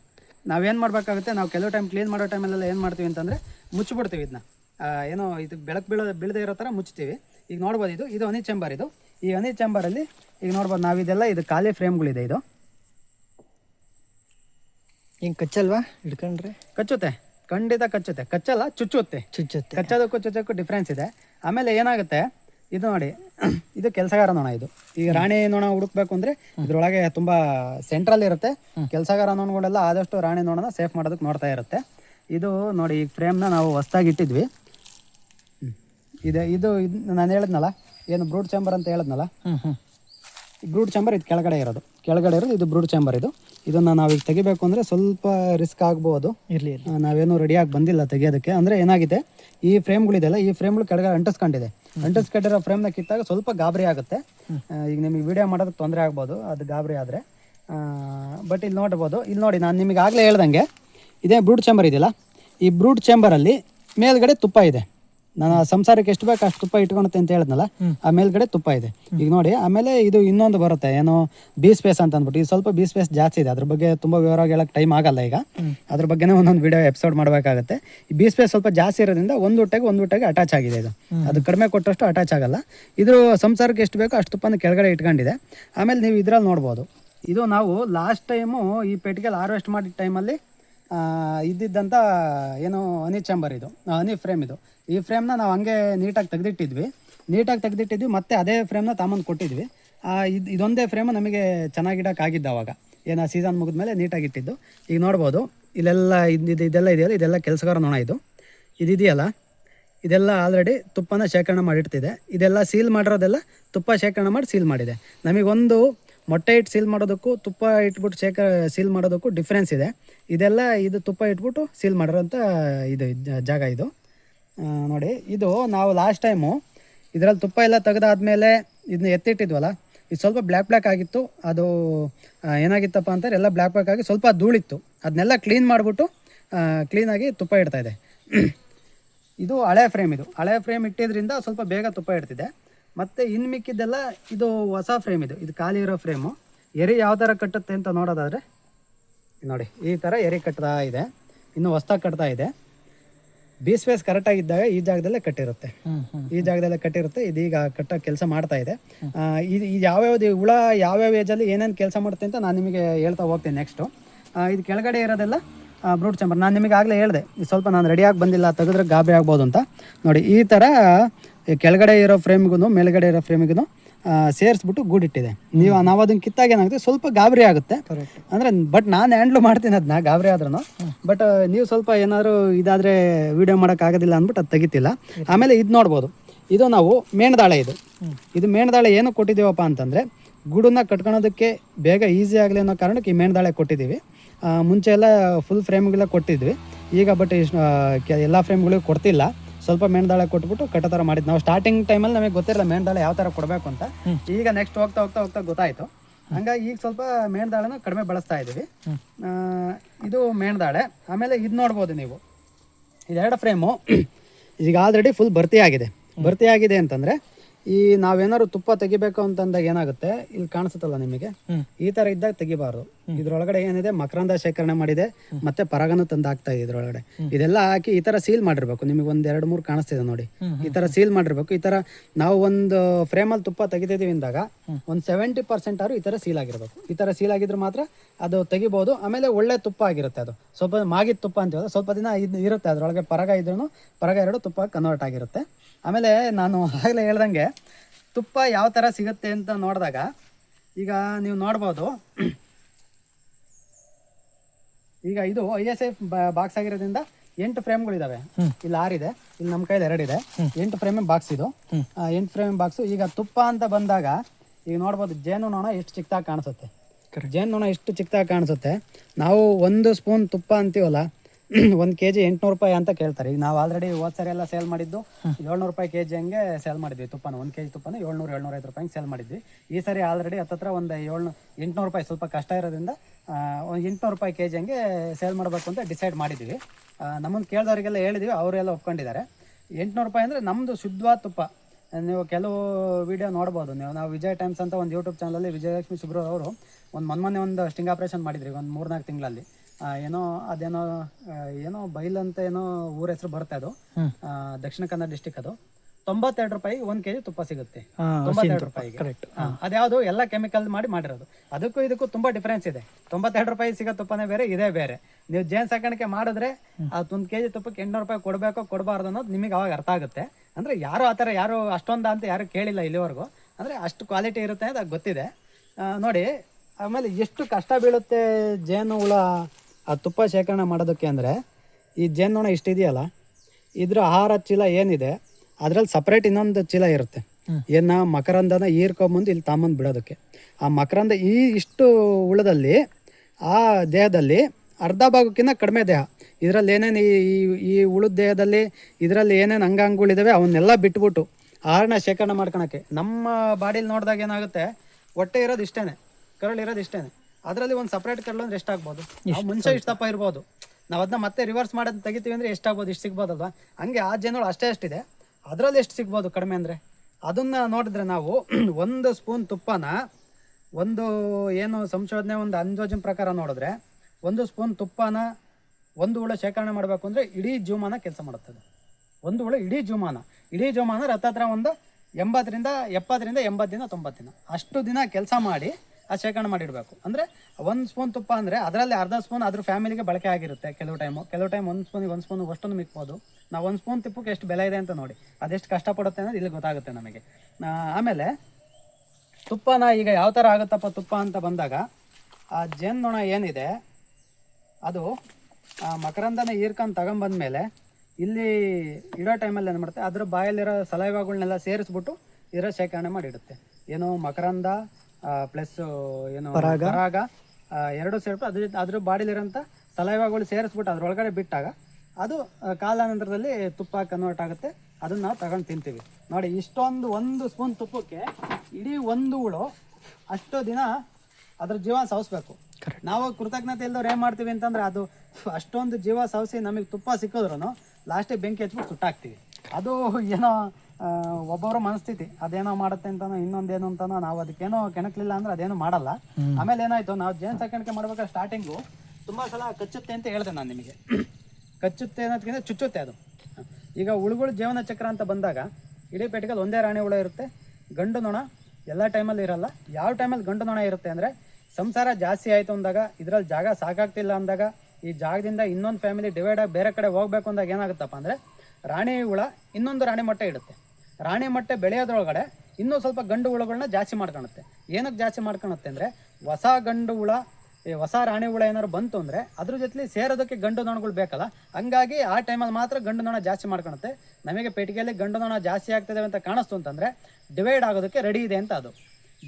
ನಾವೇನು ಮಾಡಬೇಕಾಗುತ್ತೆ? ನಾವು ಕೆಲವು ಟೈಮ್ ಕ್ಲೀನ್ ಮಾಡೋ ಟೈಮಲ್ಲೆಲ್ಲ ಏನು ಮಾಡ್ತೀವಿ ಅಂತಂದರೆ ಮುಚ್ಚಿಬಿಡ್ತೀವಿ ಇದನ್ನ ಏನೋ ಇದು ಬೆಳಕು ಬೀಳ ಬೀಳದೇ ಇರೋ ಥರ ಮುಚ್ತೀವಿ. ಈಗ ನೋಡ್ಬೋದು ಇದು ಇದು ಹನಿ ಚೆಂಬರ್ ಇದು. ಈ ಹನಿ ಚೆಂಬರಲ್ಲಿ ಈಗ ನೋಡ್ಬೋದು ನಾವಿದೆಲ್ಲ ಇದು ಖಾಲಿ ಫ್ರೇಮ್ಗಳಿದೆ ಇದು. ಹಿಂಗೆ ಕಚ್ಚಲ್ವಾ? ಹಿಡ್ಕೊಂಡ್ರೆ? ಕಚ್ಚುತ್ತೆ. ಖಂಡಿತ ಕಚ್ಚುತ್ತೆ. ಕಚ್ಚಲ್ಲ ಚುಚ್ಚುತ್ತೆ. ಚುಚ್ಚುತ್ತೆ. ಕಚ್ಚೋದಕ್ಕೂ ಚುಚ್ಚೋಕ್ಕೂ ಡಿಫ್ರೆನ್ಸ್ ಇದೆ. ಆಮೇಲೆ ಏನಾಗುತ್ತೆ? ಇದು ನೋಡಿ ಇದು ಕೆಲಸಗಾರ ನೊಣ ಇದು. ಈಗ ರಾಣಿ ನೊಣ ಹುಡುಕ್ಬೇಕು ಅಂದ್ರೆ ಇದ್ರೊಳಗೆ ತುಂಬಾ ಸೆಂಟ್ರಲ್ ಇರುತ್ತೆ. ಕೆಲಸಗಾರ ನೊಣಗಳೆಲ್ಲ ಆದಷ್ಟು ರಾಣಿ ನೊಣನ ಸೇಫ್ ಮಾಡೋದಕ್ಕೆ ನೋಡ್ತಾ ಇರುತ್ತೆ. ಇದು ನೋಡಿ ಈ ಫ್ರೇಮ್ನ ನಾವು ಹೊಸ್ದಾಗಿ ಇಟ್ಟಿದ್ವಿ. ಇದೆ ಇದು ನಾನು ಹೇಳಿದ್ನಲ್ಲ ಏನು ಬ್ರೂಡ್ ಚೇಂಬರ್ ಅಂತ ಹೇಳಿದ್ನಲ್ಲ? ಬ್ರೂಡ್ ಚಾಂಬರ್ ಇದು ಕೆಳಗಡೆ ಇರೋದು. ಕೆಳಗಡೆ ಇರೋದು ಇದು ಬ್ರೂಡ್ ಚಾಂಬರ್ ಇದು. ಇದನ್ನ ನಾವೀಗ ತೆಗಿಬೇಕು ಅಂದರೆ ಸ್ವಲ್ಪ ರಿಸ್ಕ್ ಆಗ್ಬೋದು. ಇರಲಿ ನಾವೇನು ರೆಡಿಯಾಗಿ ಬಂದಿಲ್ಲ ತೆಗಿಯೋದಕ್ಕೆ. ಅಂದರೆ ಏನಾಗಿದೆ ಈ ಫ್ರೇಮ್ಗಳಿದೆಲ್ಲ ಈ ಫ್ರೇಮ್ಗಳು ಕೆಳಗಡೆ ಅಂಟಿಸ್ಕೊಂಡಿದೆ. ಅಂಟಿಸ್ಕೊಂಡಿರೋ ಫ್ರೇಮ್ನ ಕಿತ್ತಾಗ ಸ್ವಲ್ಪ ಗಾಬರಿ ಆಗುತ್ತೆ. ಈಗ ನಿಮಗೆ ವಿಡಿಯೋ ಮಾಡೋದಕ್ಕೆ ತೊಂದರೆ ಆಗ್ಬೋದು ಅದು ಗಾಬರಿ ಆದರೆ. ಬಟ್ ಇಲ್ಲಿ ನೋಡ್ಬೋದು ಇಲ್ಲಿ ನೋಡಿ ನಾನು ನಿಮಗೆ ಆಗಲೇ ಹೇಳ್ದಂಗೆ ಇದೇ ಬ್ರೂಡ್ ಚೇಂಬರ್ ಇದೆಯಲ್ಲ? ಈ ಬ್ರೂಡ್ ಚೇಂಬರಲ್ಲಿ ಮೇಲ್ಗಡೆ ತುಪ್ಪ ಇದೆ. ನಾನು ಸಂಸಾರಕ್ಕೆ ಎಷ್ಟು ಬೇಕು ಅಷ್ಟು ತುಪ್ಪ ಇಟ್ಕೊಳುತ್ತೆ ಅಂತ ಹೇಳಿದ್ನಲ್ಲ ಆ ಮೇಲ್ಗಡೆ ತುಪ್ಪ ಇದೆ. ಈಗ ನೋಡಿ ಆಮೇಲೆ ಇದು ಇನ್ನೊಂದು ಬರುತ್ತೆ. ಏನೋ ಬಿ ಸ್ಪೇಸ್ ಅಂತ ಅಂದ್ಬಿಟ್ಟು ಇದು ಸ್ವಲ್ಪ ಬಿ ಸ್ಪೇಸ್ ಜಾಸ್ತಿ ಇದೆ. ಅದ್ರ ಬಗ್ಗೆ ತುಂಬ ವಿವರವಾಗಿ ಹೇಳಕ್ಕೆ ಟೈಮ್ ಆಗಲ್ಲ ಈಗ. ಅದ್ರ ಬಗ್ಗೆನೇ ಒಂದೊಂದು ವಿಡಿಯೋ ಎಪಿಸೋಡ್ ಮಾಡಬೇಕಾಗುತ್ತೆ. ಈ ಬಿ ಸ್ಪೇಸ್ ಸ್ವಲ್ಪ ಜಾಸ್ತಿ ಇರೋದ್ರಿಂದ ಒಂದು ಹೊಟ್ಟೆಗೆ ಒಂದು ಹೊಟ್ಟೆಗೆ ಅಟ್ಯಾಚ್ ಆಗಿದೆ ಇದು. ಅದು ಕಡಿಮೆ ಕೊಟ್ಟಷ್ಟು ಅಟ್ಯಾಚ್ ಆಗಲ್ಲ. ಇದ್ರ ಸಂಸಾರಕ್ಕೆ ಎಷ್ಟು ಬೇಕೋ ಅಷ್ಟು ತುಪ್ಪನ ಕೆಳಗಡೆ ಇಟ್ಕೊಂಡಿದೆ. ಆಮೇಲೆ ನೀವು ಇದ್ರಲ್ಲಿ ನೋಡ್ಬೋದು. ಇದು ನಾವು ಲಾಸ್ಟ್ ಟೈಮು ಈ ಪೆಟ್ಟಿಗೆಲ್ಲಿ ಹಾರ್ವೆಸ್ಟ್ ಮಾಡಿದ ಟೈಮಲ್ಲಿ ಇದ್ದಿದ್ದಂಥ ಏನು ಹನಿ ಚಾಂಬರ್ ಇದು ಆ, ಹನಿ ಫ್ರೇಮ್ ಇದು. ಈ ಫ್ರೇಮ್ನ ನಾವು ಹಂಗೆ ನೀಟಾಗಿ ತೆಗೆದಿಟ್ಟಿದ್ವಿ. ನೀಟಾಗಿ ತೆಗೆದಿಟ್ಟಿದ್ವಿ ಮತ್ತೆ ಅದೇ ಫ್ರೇಮ್ನ ತಾಮಂದು ಕೊಟ್ಟಿದ್ವಿ. ಆ, ಇದ್ ಇದೊಂದೇ ಫ್ರೇಮ್ ನಮಗೆ ಚೆನ್ನಾಗಿಡೋಕ್ಕಾಗಿದ್ದು ಅವಾಗ. ಏನು ಸೀಸನ್ ಮುಗಿದ್ಮೇಲೆ ನೀಟಾಗಿ ಇಟ್ಟಿದ್ದು. ಈಗ ನೋಡ್ಬೋದು ಇಲ್ಲೆಲ್ಲ ಇದು ಇದೆಲ್ಲ ಇದೆಯಲ್ಲ ಇದೆಲ್ಲ ಕೆಲಸಗಾರ ನೋಣ ಇದು. ಇದಿದೆಯಲ್ಲ ಇದೆಲ್ಲ ಆಲ್ರೆಡಿ ತುಪ್ಪನ ಶೇಖರಣೆ ಮಾಡಿಡ್ತಿದೆ ಇದೆಲ್ಲ ಸೀಲ್ ಮಾಡಿರೋದೆಲ್ಲ ತುಪ್ಪ ಶೇಖರಣೆ ಮಾಡಿ ಸೀಲ್ ಮಾಡಿದೆ. ನಮಗೊಂದು ಮೊಟ್ಟೆ ಇಟ್ಟು ಸೀಲ್ ಮಾಡೋದಕ್ಕೂ ತುಪ್ಪ ಇಟ್ಬಿಟ್ಟು ಶೇಖ ಸೀಲ್ ಮಾಡೋದಕ್ಕೂ ಡಿಫ್ರೆನ್ಸ್ ಇದೆ. ಇದೆಲ್ಲ ಇದು ತುಪ್ಪ ಇಟ್ಬಿಟ್ಟು ಸೀಲ್ ಮಾಡಿರೋಂಥ ಇದು, ಜಾಗ ಇದು. ನೋಡಿ, ಇದು ನಾವು ಲಾಸ್ಟ್ ಟೈಮು ಇದರಲ್ಲಿ ತುಪ್ಪ ಎಲ್ಲ ತೆಗೆದಾದ್ಮೇಲೆ ಇದನ್ನ ಎತ್ತಿಟ್ಟಿದ್ವಲ್ಲ, ಇದು ಸ್ವಲ್ಪ ಬ್ಲ್ಯಾಕ್ ಬ್ಲ್ಯಾಕ್ ಆಗಿತ್ತು, ಅದು ಏನಾಗಿತ್ತಪ್ಪ ಅಂತಾರೆ, ಎಲ್ಲ ಬ್ಲ್ಯಾಕ್ ಬ್ಲ್ಯಾಕ್ ಆಗಿ ಸ್ವಲ್ಪ ಧೂಳಿತ್ತು. ಅದನ್ನೆಲ್ಲ ಕ್ಲೀನ್ ಮಾಡಿಬಿಟ್ಟು ಕ್ಲೀನಾಗಿ ತುಪ್ಪ ಇಡ್ತಾಯಿದೆ ಇದೆ. ಹಳೆ ಫ್ರೇಮ್ ಇದು. ಹಳೆ ಫ್ರೇಮ್ ಇಟ್ಟಿದ್ರಿಂದ ಸ್ವಲ್ಪ ಬೇಗ ತುಪ್ಪ ಇಡ್ತಿದೆ. ಮತ್ತು ಇನ್ನು ಮಿಕ್ಕಿದ್ದೆಲ್ಲ ಇದು ಹೊಸ ಫ್ರೇಮ್ ಇದು. ಇದು ಖಾಲಿ ಇರೋ ಫ್ರೇಮು ಎರೆ ಯಾವ ಥರ ಕಟ್ಟುತ್ತೆ ಅಂತ ನೋಡೋದಾದರೆ ನೋಡಿ ಈ ಥರ ಎರೆ ಕಟ್ತಾ ಇದೆ. ಇನ್ನು ಹೊಸ್ದಾಗಿ ಕಟ್ತಾ ಇದೆ. ಬಿ ಸ್ಪೇಸ್ ಕರೆಕ್ಟಾಗಿದ್ದಾಗ ಈ ಜಾಗದಲ್ಲೇ ಕಟ್ಟಿರುತ್ತೆ. ಈ ಜಾಗದಲ್ಲೇ ಕಟ್ಟಿರುತ್ತೆ. ಇದೀಗ ಕಟ್ಟ ಕೆಲಸ ಮಾಡ್ತಾ ಇದೆ. ಇದು ಇದು ಯಾವ್ಯಾವ್ದು ಹುಳ ಯಾವ್ಯಾವ ಏಜಲ್ಲಿ ಏನೇನು ಕೆಲಸ ಮಾಡುತ್ತೆ ಅಂತ ನಾನು ನಿಮಗೆ ಹೇಳ್ತಾ ಹೋಗ್ತೀನಿ ನೆಕ್ಸ್ಟು ಇದು ಕೆಳಗಡೆ ಇರೋದೆಲ್ಲ ಬ್ರೂಟ್ ಚಂಬರ್ ನಾನು ನಿಮಗೆ ಆಗಲೇ ಹೇಳಿದೆ ಸ್ವಲ್ಪ ನಾನು ರೆಡಿಯಾಗಿ ಬಂದಿಲ್ಲ ತೆಗೆದ್ರೆ ಗಾಬರಿ ಆಗ್ಬೋದು ಅಂತ. ನೋಡಿ ಈ ಥರ ಕೆಳಗಡೆ ಇರೋ ಫ್ರೇಮ್ಗೂ ಮೇಲ್ಗಡೆ ಇರೋ ಫ್ರೇಮ್ಗೂ ಸೇರಿಸ್ಬಿಟ್ಟು ಗೂಡಿಟ್ಟಿದೆ. ನೀವು ನಾವು ಅದನ್ನ ಕಿತ್ತಾಗ ಏನಾಗುತ್ತೆ ಸ್ವಲ್ಪ ಗಾಬರಿ ಆಗುತ್ತೆ. ಅಂದರೆ ಬಟ್ ನಾನು ಹ್ಯಾಂಡ್ಲ್ ಮಾಡ್ತೀನಿ ಅದನ್ನ ಗಾಬರಿ ಆದ್ರೂ ಬಟ್ ನೀವು ಸ್ವಲ್ಪ ಏನಾದ್ರು ಇದಾದ್ರೆ ವಿಡಿಯೋ ಮಾಡೋಕ್ಕಾಗೋದಿಲ್ಲ ಅಂದ್ಬಿಟ್ಟು ಅದು ತೆಗಿತಿಲ್ಲ. ಆಮೇಲೆ ಇದು ನೋಡ್ಬೋದು. ಇದು ನಾವು ಮೇಣದಾಳೆ ಇದು. ಇದು ಮೇಣದಾಳೆ ಏನು ಕೊಟ್ಟಿದ್ದೀವಪ್ಪ ಅಂತಂದ್ರೆ ಗೂಡನ್ನ ಕಟ್ಕೊಳೋದಕ್ಕೆ ಬೇಗ ಈಸಿ ಆಗಲಿ ಅನ್ನೋ ಕಾರಣಕ್ಕೆ ಈ ಮೇಣದಾಳೆ ಕೊಟ್ಟಿದ್ದೀವಿ. ಮುಂಚೆ ಎಲ್ಲ ಫುಲ್ ಫ್ರೇಮ್ಗೆಲ್ಲ ಕೊಟ್ಟಿದ್ವಿ. ಈಗ ಬಟ್ ಎಲ್ಲ ಫ್ರೇಮ್ಗಳಿಗೂ ಕೊಡ್ತಿಲ್ಲ. ಸ್ವಲ್ಪ ಮೇಣದಾಳೆ ಕೊಟ್ಬಿಟ್ಟು ಕಟ್ಟೋ ಥರ ಮಾಡಿದ್ದು ನಾವು ಸ್ಟಾರ್ಟಿಂಗ್ ಟೈಮಲ್ಲಿ ನಮಗೆ ಗೊತ್ತಿರಲ್ಲ ಮೇಣದಾಳೆ ಯಾವ ಥರ ಕೊಡಬೇಕು ಅಂತ. ಈಗ ನೆಕ್ಸ್ಟ್ ಹೋಗ್ತಾ ಹೋಗ್ತಾ ಹೋಗ್ತಾ ಗೊತ್ತಾಯಿತು. ಹಂಗಾಗಿ ಈಗ ಸ್ವಲ್ಪ ಮೇಣದಾಳನ ಕಡಿಮೆ ಬಳಸ್ತಾ ಇದ್ದೀವಿ ಇದು ಮೇಣದಾಳೆ. ಆಮೇಲೆ ಇದು ನೋಡ್ಬೋದು ನೀವು. ಇದೆರಡು ಫ್ರೇಮು ಈಗ ಆಲ್ರೆಡಿ ಫುಲ್ ಭರ್ತಿ ಆಗಿದೆ. ಭರ್ತಿ ಆಗಿದೆ ಅಂತಂದರೆ ಈ ನಾವೇನಾದ್ರು ತುಪ್ಪ ತೆಗಿಬೇಕು ಅಂತಂದಾಗ ಏನಾಗುತ್ತೆ? ಇಲ್ಲಿ ಕಾಣಿಸುತ್ತಲ್ಲ ನಿಮಗೆ? ಈ ಥರ ಇದ್ದಾಗ ತೆಗಿಬಾರ್ದು. ಇದ್ರೊಳಗಡೆ ಏನಿದೆ? ಮಕರಂದ ಶೇಖರಣೆ ಮಾಡಿದೆ. ಮತ್ತೆ ಪರಾಗನ ತಂದು ಹಾಕ್ತಾ ಇದೆ ಇದ್ರೊಳಗಡೆ. ಇದೆಲ್ಲ ಹಾಕಿ ಈ ತರ ಸೀಲ್ ಮಾಡಿರ್ಬೇಕು. ನಿಮಗೆ ಒಂದ್ ಎರಡು ಮೂರು ಕಾಣಿಸ್ತಿದೆ ನೋಡಿ. ಈ ತರ ಸೀಲ್ ಮಾಡಿರ್ಬೇಕು. ಈ ತರ ನಾವು ಒಂದು ಫ್ರೇಮ್ ಅಲ್ಲಿ ತುಪ್ಪ ತೆಗಿತಿದೀವಿ ಅಂದಾಗ ಒಂದು ಸೆವೆಂಟಿ ಪರ್ಸೆಂಟ್ ಆದ್ರೂ ಈ ತರ ಸೀಲ್ ಆಗಿರ್ಬೇಕು. ಈ ತರ ಸೀಲ್ ಆಗಿದ್ರೆ ಮಾತ್ರ ಅದು ತೆಗಿಬಹುದು ಆಮೇಲೆ ಒಳ್ಳೆ ತುಪ್ಪ ಆಗಿರುತ್ತೆ ಅದು. ಸ್ವಲ್ಪ ಮಾಗಿದ ತುಪ್ಪ ಅಂತೇಳಿ ಸ್ವಲ್ಪ ದಿನ ಇದು ಇರುತ್ತೆ. ಅದ್ರೊಳಗೆ ಪರಗ ಇದ್ರೂ ಪರಗ ಎರಡು ತುಪ್ಪ ಕನ್ವರ್ಟ್ ಆಗಿರುತ್ತೆ. ಆಮೇಲೆ ನಾನು ಆಗಲೇ ಹೇಳ್ದಂಗೆ ತುಪ್ಪ ಯಾವ ತರ ಸಿಗುತ್ತೆ ಅಂತ ನೋಡಿದಾಗ ಈಗ ನೀವು ನೋಡ್ಬೋದು. ಈಗ ಇದು ಐ ಎಸ್ ಎಫ್ ಬಾಕ್ಸ್ ಆಗಿರೋದ್ರಿಂದ ಎಂಟು ಫ್ರೇಮ್ಗಳಿದಾವೆ. ಇಲ್ಲಿ ಆರಿದೆ ಇಲ್ಲಿ ನಮ್ಮ ಕೈಲಿ ಎರಡಿದೆ. ಎಂಟು ಫ್ರೇಮ್ ಬಾಕ್ಸ್ ಇದು. ಎಂಟು ಫ್ರೇಮ್ ಬಾಕ್ಸ್ ಈಗ ತುಪ್ಪ ಅಂತ ಬಂದಾಗ ಈಗ ನೋಡ್ಬೋದು ಜೇನು ನೋಣ ಎಷ್ಟು ಚಿಕ್ಕದಾಗಿ ಕಾಣಿಸುತ್ತೆ. ಜೇನು ನೋಣ ಎಷ್ಟು ಚಿಕ್ಕದಾಗಿ ಕಾಣಿಸುತ್ತೆ. ನಾವು ಒಂದು ಸ್ಪೂನ್ ತುಪ್ಪ ಅಂತೀವಲ್ಲ ಒಂದು ಕೆ ಜಿ ಎಂಟ್ನೂರು ರೂಪಾಯಿ ಅಂತ ಕೇಳ್ತಾರೆ. ಈಗ ನಾವು ಆಲ್ರೆಡಿ ಹೋದ್ ಸರಿ ಎಲ್ಲ ಸೇಲ್ ಮಾಡಿದ್ದು ಏಳ್ನೂರು ರೂಪಾಯಿ ಕೆ ಜಿ ಹಂಗೆ ಸೇಲ್ ಮಾಡಿದ್ವಿ. ತುಪ್ಪನ ಒಂದು ಕೆ ಜಿ ತುಪ್ಪನ ಏಳ್ನೂರು ಏಳ್ನೂರ ಐದು ರೂಪಾಯಿ ಸೇಲ್ ಮಾಡಿದ್ವಿ. ಈ ಸರಿ ಆಲ್ರೆಡಿ ಹತ್ತತ್ರ ಒಂದು ಏಳ್ನೂ, ಎಂಟ್ನೂರು ರೂಪಾಯಿ ಸ್ವಲ್ಪ ಕಷ್ಟ ಇರೋದ್ರಿಂದ ಒಂದು ಎಂಟ್ನೂರು ರೂಪಾಯಿ ಕೆ ಜಿ ಹಂಗೆ ಸೇಲ್ ಮಾಡಬೇಕು ಅಂತ ಡಿಸೈಡ್ ಮಾಡಿದ್ವಿ. ನಮ್ಮನ್ನು ಕೇಳಿದವರಿಗೆಲ್ಲ ಹೇಳಿದ್ವಿ, ಅವರೆಲ್ಲ ಒಪ್ಕೊಂಡಿದ್ದಾರೆ. ಎಂಟ್ನೂರು ರೂಪಾಯಿ ಅಂದರೆ ನಮ್ಮದು ಶುದ್ಧವಾದ ತುಪ್ಪ. ನೀವು ಕೆಲವು ವಿಡಿಯೋ ನೋಡ್ಬೋದು. ನೀವು, ನಾವು ವಿಜಯ್ ಟೈಮ್ಸ್ ಅಂತ ಒಂದು ಯೂಟ್ಯೂಬ್ ಚಾನಲಲ್ಲಿ ವಿಜಯಲಕ್ಷ್ಮಿ ಸುಬ್ರೋ ಅವರು ಒಂದು ಮೊನ್ನೆ ಒಂದು ಸ್ಟಿಂಗ್ ಆಪ್ರೇಷನ್ ಮಾಡಿದ್ರಿ ಒಂದು ಮೂರ್ನಾಲ್ಕು ತಿಂಗಳಲ್ಲಿ. ಏನೋ ಅದೇನೋ ಏನೋ ಬೈಲ್ ಅಂತ ಏನೋ ಊರ ಹೆಸರು ಬರುತ್ತೆ ಅದು. ಆ, ದಕ್ಷಿಣ ಕನ್ನಡ ಡಿಸ್ಟಿಕ್ ಅದು. ತೊಂಬತ್ತೆರಡು ರೂಪಾಯಿ ಒಂದ್ ಕೆಜಿ ತುಪ್ಪ ಸಿಗುತ್ತೆ. ತೊಂಬತ್ತೆರಡು ರೂಪಾಯಿಗೆ. ಅದ್ಯಾವುದು ಎಲ್ಲ ಕೆಮಿಕಲ್ ಮಾಡಿ ಮಾಡಿರೋದು. ಅದಕ್ಕೂ ಇದಕ್ಕೂ ತುಂಬಾ ಡಿಫರೆನ್ಸ್ ಇದೆ. ತೊಂಬತ್ತೆರಡು ರೂಪಾಯಿ ಸಿಗೋ ತುಪ್ಪನೇ ಬೇರೆ ಇದೇ ಬೇರೆ. ನೀವು ಜೇನ್ ಸಾಕಾಣಿಕೆ ಮಾಡಿದ್ರೆ ಅದೊಂದು ಕೆಜಿ ತುಪ್ಪಕ್ಕೆ ಎಂಟ್ನೂರು ರೂಪಾಯಿ ಕೊಡಬೇಕೋ ಕೊಡಬಾರ್ದು ಅನ್ನೋದು ನಿಮಗೆ ಅವಾಗ ಅರ್ಥ ಆಗುತ್ತೆ. ಅಂದ್ರೆ ಯಾರು ಆತರ ಯಾರು ಅಷ್ಟೊಂದ ಅಂತ ಯಾರು ಕೇಳಿಲ್ಲ ಇಲ್ಲಿವರೆಗೂ. ಅಂದ್ರೆ ಅಷ್ಟು ಕ್ವಾಲಿಟಿ ಇರುತ್ತೆ ಅಂತ ಗೊತ್ತಿದೆ. ನೋಡಿ ಆಮೇಲೆ ಎಷ್ಟು ಕಷ್ಟ ಬೀಳುತ್ತೆ ಜೇನು ಹುಳ ಆ ತುಪ್ಪ ಶೇಖರಣೆ ಮಾಡೋದಕ್ಕೆ ಅಂದರೆ ಈ ಜೇನುನೊಣ ಇಷ್ಟಿದೆಯಲ್ಲ ಇದ್ರ ಆಹಾರ ಚೀಲ ಏನಿದೆ ಅದರಲ್ಲಿ ಸಪ್ರೇಟ್ ಇನ್ನೊಂದು ಚೀಲ ಇರುತ್ತೆ. ಏನ ಮಕರಂದನ ಹೀರ್ಕೊಂಬಂದು ಇಲ್ಲಿ ತಾಂಬಂದು ಬಿಡೋದಕ್ಕೆ. ಆ ಮಕರಂದ ಈ ಇಷ್ಟು ಉಳದಲ್ಲಿ ಆ ದೇಹದಲ್ಲಿ ಅರ್ಧ ಭಾಗಕ್ಕಿಂತ ಕಡಿಮೆ ದೇಹ. ಇದರಲ್ಲಿ ಏನೇನು ಈ ಈ- ಉಳಿದ ದೇಹದಲ್ಲಿ ಇದರಲ್ಲಿ ಏನೇನು ಅಂಗಾಂಗಗಳಿದ್ದಾವೆ ಅವನ್ನೆಲ್ಲ ಬಿಟ್ಬಿಟ್ಟು ಆಹಾರನ ಶೇಖರಣೆ ಮಾಡ್ಕೊಳಕ್ಕೆ. ನಮ್ಮ ಬಾಡಿಲಿ ನೋಡಿದಾಗ ಏನಾಗುತ್ತೆ ಹೊಟ್ಟೆ ಇರೋದು ಇಷ್ಟೇ ಕರಳು ಇರೋದು ಇಷ್ಟೇನೆ. ಅದರಲ್ಲಿ ಒಂದು ಸಪ್ರೇಟ್ ಕರಳು ಅಂದ್ರೆ ಎಷ್ಟಾಗ್ಬೋದು? ನಾವು ಮುಂಚೆ ಇಷ್ಟಪ್ಪ ಇರ್ಬೋದು. ನಾವು ಅದನ್ನ ಮತ್ತೆ ರಿವರ್ಸ್ ಮಾಡೋದು ತೆಗಿತೀವಿ ಅಂದ್ರೆ ಎಷ್ಟಾಗ್ಬೋದು? ಇಷ್ಟು ಸಿಗ್ಬೋದಲ್ವಾ? ಹಂಗೆ ಆ ಜನಗಳು ಅಷ್ಟೇ ಅಷ್ಟಿದೆ. ಅದರಲ್ಲಿ ಎಷ್ಟು ಸಿಗ್ಬೋದು ಕಡಿಮೆ ಅಂದರೆ? ಅದನ್ನ ನೋಡಿದ್ರೆ ನಾವು ಒಂದು ಸ್ಪೂನ್ ತುಪ್ಪನ ಒಂದು ಏನು ಸಂಶೋಧನೆ ಒಂದು ಅಂದಾಜಿನ ಪ್ರಕಾರ ನೋಡಿದ್ರೆ ಒಂದು ಸ್ಪೂನ್ ತುಪ್ಪನ ಒಂದು ಹುಳ ಶೇಖರಣೆ ಮಾಡಬೇಕು ಅಂದರೆ ಇಡೀ ಜೀವಮಾನ ಕೆಲಸ ಮಾಡುತ್ತದೆ. ಒಂದು ಹುಳ ಇಡೀ ಜೀವಮಾನ. ಇಡೀ ಜೀವಮಾನ ಹತ್ತತ್ರ ಒಂದು ಎಂಬತ್ತರಿಂದ ಎಪ್ಪತ್ತರಿಂದ ಎಂಬತ್ತು ದಿನ ತೊಂಬತ್ತು ದಿನ. ಅಷ್ಟು ದಿನ ಕೆಲಸ ಮಾಡಿ ಆ ಶೇಖರಣೆ ಮಾಡಿಡಬೇಕು. ಅಂದರೆ ಒಂದು ಸ್ಪೂನ್ ತುಪ್ಪ ಅಂದರೆ ಅದರಲ್ಲಿ ಅರ್ಧ ಸ್ಪೂನ್ ಅದ್ರ ಫ್ಯಾಮಿಲಿಗೆ ಬಳಕೆ ಆಗಿರುತ್ತೆ ಕೆಲವು ಟೈಮು ಕೆಲವು ಟೈಮ್ ಒಂದು ಸ್ಪೂನಿಗೆ ಒಂದು ಸ್ಪೂನ್ ಅಷ್ಟೊಂದು ಮಿಕ್ಬೋದು. ನಾವು ಒಂದು ಸ್ಪೂನ್ ತುಪ್ಪಕ್ಕೆ ಎಷ್ಟು ಬೆಲೆ ಇದೆ ಅಂತ ನೋಡಿ. ಅದೆಷ್ಟು ಕಷ್ಟಪಡುತ್ತೆ ಅನ್ನೋದು ಇಲ್ಲಿ ಗೊತ್ತಾಗುತ್ತೆ ನಮಗೆ. ಆಮೇಲೆ ತುಪ್ಪನ ಈಗ ಯಾವ ಥರ ಆಗುತ್ತಪ್ಪ ತುಪ್ಪ ಅಂತ ಬಂದಾಗ, ಆ ಜೇನುನೊಣ ಏನಿದೆ, ಅದು, ಆ ಮಕರಂದನ ಹೀರ್ಕೊಂಡು ತಗೊಂಬಂದ್ಮೇಲೆ ಇಲ್ಲಿ ಇಡೋ ಟೈಮಲ್ಲಿ ಏನು ಮಾಡುತ್ತೆ ಅದ್ರ ಬಾಯಲ್ಲಿರೋ ಸಲೈವಾಗಳನ್ನೆಲ್ಲ ಸೇರಿಸ್ಬಿಟ್ಟು ಇರೋ ಶೇಖರಣೆ ಮಾಡಿಡುತ್ತೆ. ಏನು ಮಕರಂದ ಪ್ಲಸ್ ಏನು ಪರಾಗ. ಎರಡು ಸೇರ್ಬಿಟ್ಟು ಅದ್ರ ಅದ್ರ ಬಾಡಿಲಿರೋಂಥ ಸಲೈವಾಗಳು ಸೇರಿಸ್ಬಿಟ್ಟು ಅದ್ರೊಳಗಡೆ ಬಿಟ್ಟಾಗ ಅದು ಕಾಲಾನಂತರದಲ್ಲಿ ತುಪ್ಪ ಕನ್ವರ್ಟ್ ಆಗುತ್ತೆ. ಅದನ್ನ ನಾವು ತಗೊಂಡು ತಿಂತೀವಿ. ನೋಡಿ ಇಷ್ಟೊಂದು ಒಂದು ಸ್ಪೂನ್ ತುಪ್ಪಕ್ಕೆ ಇಡೀ ಒಂದು ಹುಳು ಅಷ್ಟು ದಿನ ಅದ್ರ ಜೀವ ಸವಿಸ್ಬೇಕು. ನಾವು ಕೃತಜ್ಞತೆ ಇಲ್ದವ್ರು ಏನು ಮಾಡ್ತೀವಿ ಅಂತಂದ್ರೆ ಅದು ಅಷ್ಟೊಂದು ಜೀವ ಸವಿಸಿ ನಮಗೆ ತುಪ್ಪ ಸಿಕ್ಕಿದ್ರು ಲಾಸ್ಟಿಗೆ ಬೆಂಕಿ ಹಚ್ಬಿಟ್ಟು ಸುಟ್ಟಾಕ್ತೀವಿ. ಅದು ಏನೋ ಒಬ್ಬೊಬ್ಬರ ಮನಸ್ಥಿತಿ ಅದೇನೋ ಮಾಡುತ್ತೆ ಅಂತಾನೋ ಇನ್ನೊಂದೇನು ಅಂತಾನೋ ನಾವು ಅದಕ್ಕೇನೋ ಕೆಣಕ್ಲಿಲ್ಲ ಅಂದ್ರೆ ಅದೇನು ಮಾಡಲ್ಲ. ಆಮೇಲೆ ಏನಾಯ್ತು ನಾವು ಜೇನು ಸಾಕಾಣಿಕೆ ಮಾಡ್ಬೇಕಾದ್ರೆ ಸ್ಟಾರ್ಟಿಂಗು ತುಂಬಾ ಸಲ ಕಚ್ಚುತ್ತೆ ಅಂತ ಹೇಳಿದೆ ನಾನು ನಿಮಗೆ. ಕಚ್ಚುತ್ತೆ ಅನ್ನೋದಕ್ಕಿಂತ ಚುಚ್ಚುತ್ತೆ ಅದು. ಈಗ ಹುಳುಗಳು ಜೀವನ ಚಕ್ರ ಅಂತ ಬಂದಾಗ ಇಡೀ ಪೆಟ್ಟಿಗೆಲ್ಲಿ ಒಂದೇ ರಾಣಿ ಹುಳ ಇರುತ್ತೆ ಗಂಡು ನೊಣ ಎಲ್ಲ ಟೈಮಲ್ಲಿ ಇರಲ್ಲ. ಯಾವ ಟೈಮಲ್ಲಿ ಗಂಡು ನೊಣ ಇರುತ್ತೆ ಅಂದರೆ ಸಂಸಾರ ಜಾಸ್ತಿ ಆಯಿತು ಅಂದಾಗ ಇದರಲ್ಲಿ ಜಾಗ ಸಾಕಾಗ್ತಿಲ್ಲ ಅಂದಾಗ ಈ ಜಾಗದಿಂದ ಇನ್ನೊಂದು ಫ್ಯಾಮಿಲಿ ಡಿವೈಡ್ ಆಗಿ ಬೇರೆ ಕಡೆ ಹೋಗ್ಬೇಕು ಅಂದಾಗ ಏನಾಗುತ್ತಪ್ಪ ಅಂದರೆ ರಾಣಿ ಹುಳ ಇನ್ನೊಂದು ರಾಣಿ ಮೊಟ್ಟೆ ಇಡುತ್ತೆ. ರಾಣಿ ಮೊಟ್ಟೆ ಬೆಳೆಯೋದ್ರೊಳಗಡೆ ಇನ್ನೂ ಸ್ವಲ್ಪ ಗಂಡು ಹುಳುಗಳನ್ನ ಜಾಸ್ತಿ ಮಾಡ್ಕೊಳತ್ತೆ ಏನಕ್ಕೆ ಜಾಸ್ತಿ ಮಾಡ್ಕೊಳುತ್ತೆ ಅಂದರೆ ಹೊಸ ಗಂಡು ಹುಳ ಈ ಹೊಸ ರಾಣಿ ಹುಳ ಏನಾದ್ರು ಬಂತು ಅಂದರೆ ಅದ್ರ ಜೊತೆಲಿ ಸೇರೋದಕ್ಕೆ ಗಂಡು ನೊಣಗಳು ಬೇಕಲ್ಲ. ಹಂಗಾಗಿ ಆ ಟೈಮಲ್ಲಿ ಮಾತ್ರ ಗಂಡು ನೊಣ ಜಾಸ್ತಿ ಮಾಡ್ಕೊಳುತ್ತೆ ನಮಗೆ ಪೇಟಿಗೆಯಲ್ಲಿ ಗಂಡು ನೊಣ ಜಾಸ್ತಿ ಆಗ್ತದೆ ಅಂತ ಕಾಣಿಸ್ತು ಅಂತಂದರೆ ಡಿವೈಡ್ ಆಗೋದಕ್ಕೆ ರೆಡಿ ಇದೆ ಅಂತ ಅದು.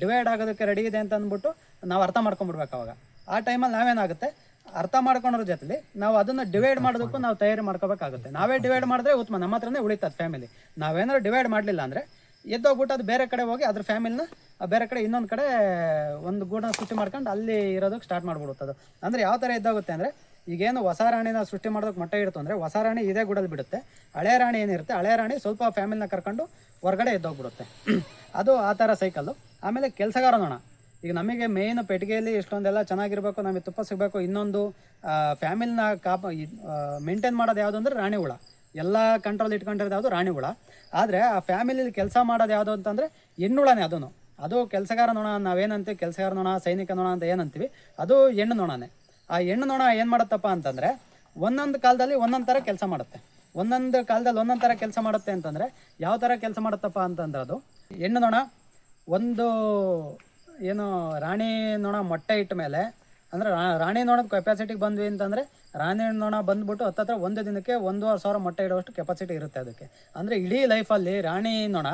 ಡಿವೈಡ್ ಆಗೋದಕ್ಕೆ ರೆಡಿ ಇದೆ ಅಂತ ಅಂದ್ಬಿಟ್ಟು ನಾವು ಅರ್ಥ ಮಾಡ್ಕೊಂಡ್ಬಿಡ್ಬೇಕು ಅವಾಗ. ಆ ಟೈಮಲ್ಲಿ ನಾವೇನಾಗುತ್ತೆ? ಅರ್ಥ ಮಾಡ್ಕೊಂಡ್ರ ಜೊತೆಲಿ ನಾವು ಅದನ್ನ ಡಿವೈಡ್ ಮಾಡೋದಕ್ಕೂ ನಾವು ತಯಾರಿ ಮಾಡ್ಕೋಬೇಕಾಗುತ್ತೆ. ನಾವೇ ಡಿವೈಡ್ ಮಾಡಿದ್ರೆ ಉತ್ತಮ, ನಮ್ಮ ಹತ್ರನೇ ಉಳಿತದೆ ಫ್ಯಾಮಿಲಿ ನಾವೇನಾದ್ರು ಡಿವೈಡ್ ಮಾಡಲಿಲ್ಲ ಅಂದರೆ ಎದ್ದೋಗ್ಬಿಟ್ಟು ಅದು ಬೇರೆ ಕಡೆ ಹೋಗಿ ಅದ್ರ ಫ್ಯಾಮಿಲಿನ ಬೇರೆ ಕಡೆ ಇನ್ನೊಂದು ಕಡೆ ಒಂದು ಗೂಡನ ಸೃಷ್ಟಿ ಮಾಡ್ಕೊಂಡು ಅಲ್ಲಿ ಇರೋದಕ್ಕೆ ಸ್ಟಾರ್ಟ್ ಅದು. ಅಂದರೆ ಯಾವ ಥರ ಎದ್ದೋಗುತ್ತೆ ಅಂದರೆ ಈಗೇನು ಹೊಸ ರಾಣಿನ ಸೃಷ್ಟಿ ಮಾಡೋದಕ್ಕೆ ಮೊಟ್ಟೆ ಇಡ್ತು ಅಂದರೆ ಹೊಸ ರಾಣಿ ಇದೇ ಗೂಡಲ್ಲಿ ಬಿಡುತ್ತೆ, ಹಳೆ ರಾಣಿ ಏನಿರುತ್ತೆ ಹಳೆ ರಾಣಿ ಸ್ವಲ್ಪ ಫ್ಯಾಮಿಲಿನ ಕರ್ಕೊಂಡು ಹೊರಗಡೆ ಎದ್ದೋಗ್ಬಿಡುತ್ತೆ. ಅದು ಆ ಥರ ಸೈಕಲ್ಲು ಆಮೇಲೆ ಕೆಲಸಗಾರ ನೋಣ ಈಗ ನಮಗೆ ಮೇನ್ ಪೆಟ್ಟಿಗೆಯಲ್ಲಿ ಇಷ್ಟೊಂದೆಲ್ಲ ಚೆನ್ನಾಗಿರ್ಬೇಕು, ನಮಗೆ ತುಪ್ಪ ಸಿಗಬೇಕು. ಇನ್ನೊಂದು ಫ್ಯಾಮಿಲಿನ ಕಾಪ ಮೇಂಟೈನ್ ಮಾಡೋದು ಯಾವುದು ಅಂದರೆ ರಾಣಿ ಹುಳ. ಎಲ್ಲ ಕಂಟ್ರೋಲ್ ಇಟ್ಕೊಂಡಿರೋದು ಯಾವುದು ರಾಣಿ ಹುಳ. ಆದರೆ ಆ ಫ್ಯಾಮಿಲಿಲಿ ಕೆಲಸ ಮಾಡೋದು ಯಾವುದು ಅಂತಂದರೆ ಹೆಣ್ಣುಳನೇ ಅದನ್ನು ಅದು ಕೆಲಸಗಾರ ನೊಣ ನಾವೇನಂತೀವಿ ಕೆಲಸಗಾರ ನೊಣ ಸೈನಿಕ ನೊಣ ಅಂತ ಏನಂತೀವಿ, ಅದು ಹೆಣ್ಣು ನೊಣನೇ. ಆ ಹೆಣ್ಣು ನೊಣ ಏನು ಮಾಡುತ್ತಪ್ಪ ಅಂತಂದರೆ ಒಂದೊಂದು ಕಾಲದಲ್ಲಿ ಒಂದೊಂದು ಥರ ಕೆಲಸ ಮಾಡುತ್ತೆ. ಒಂದೊಂದು ಕಾಲದಲ್ಲಿ ಒಂದೊಂದು ಥರ ಕೆಲಸ ಮಾಡುತ್ತೆ ಅಂತಂದರೆ ಯಾವ ಥರ ಕೆಲಸ ಮಾಡುತ್ತಪ್ಪ ಅಂತಂದ್ರೆ ಅದು ಹೆಣ್ಣು ನೊಣ ಒಂದು ಏನು ರಾಣಿ ನೊಣ ಮೊಟ್ಟೆ ಇಟ್ಟ ಮೇಲೆ, ಅಂದರೆ ರಾಣಿ ನೊಣದ ಕೆಪಾಸಿಟಿಗೆ ಬಂದ್ವಿ ಅಂತಂದರೆ, ರಾಣಿ ನೊಣ ಬಂದ್ಬಿಟ್ಟು ಹತ್ತತ್ರ ಒಂದು ದಿನಕ್ಕೆ ಒಂದೂವರೆ ಸಾವಿರ ಮೊಟ್ಟೆ ಇಡುವಷ್ಟು ಕೆಪಾಸಿಟಿ ಇರುತ್ತೆ ಅದಕ್ಕೆ. ಅಂದರೆ ಇಡೀ ಲೈಫಲ್ಲಿ ರಾಣಿ ನೊಣ,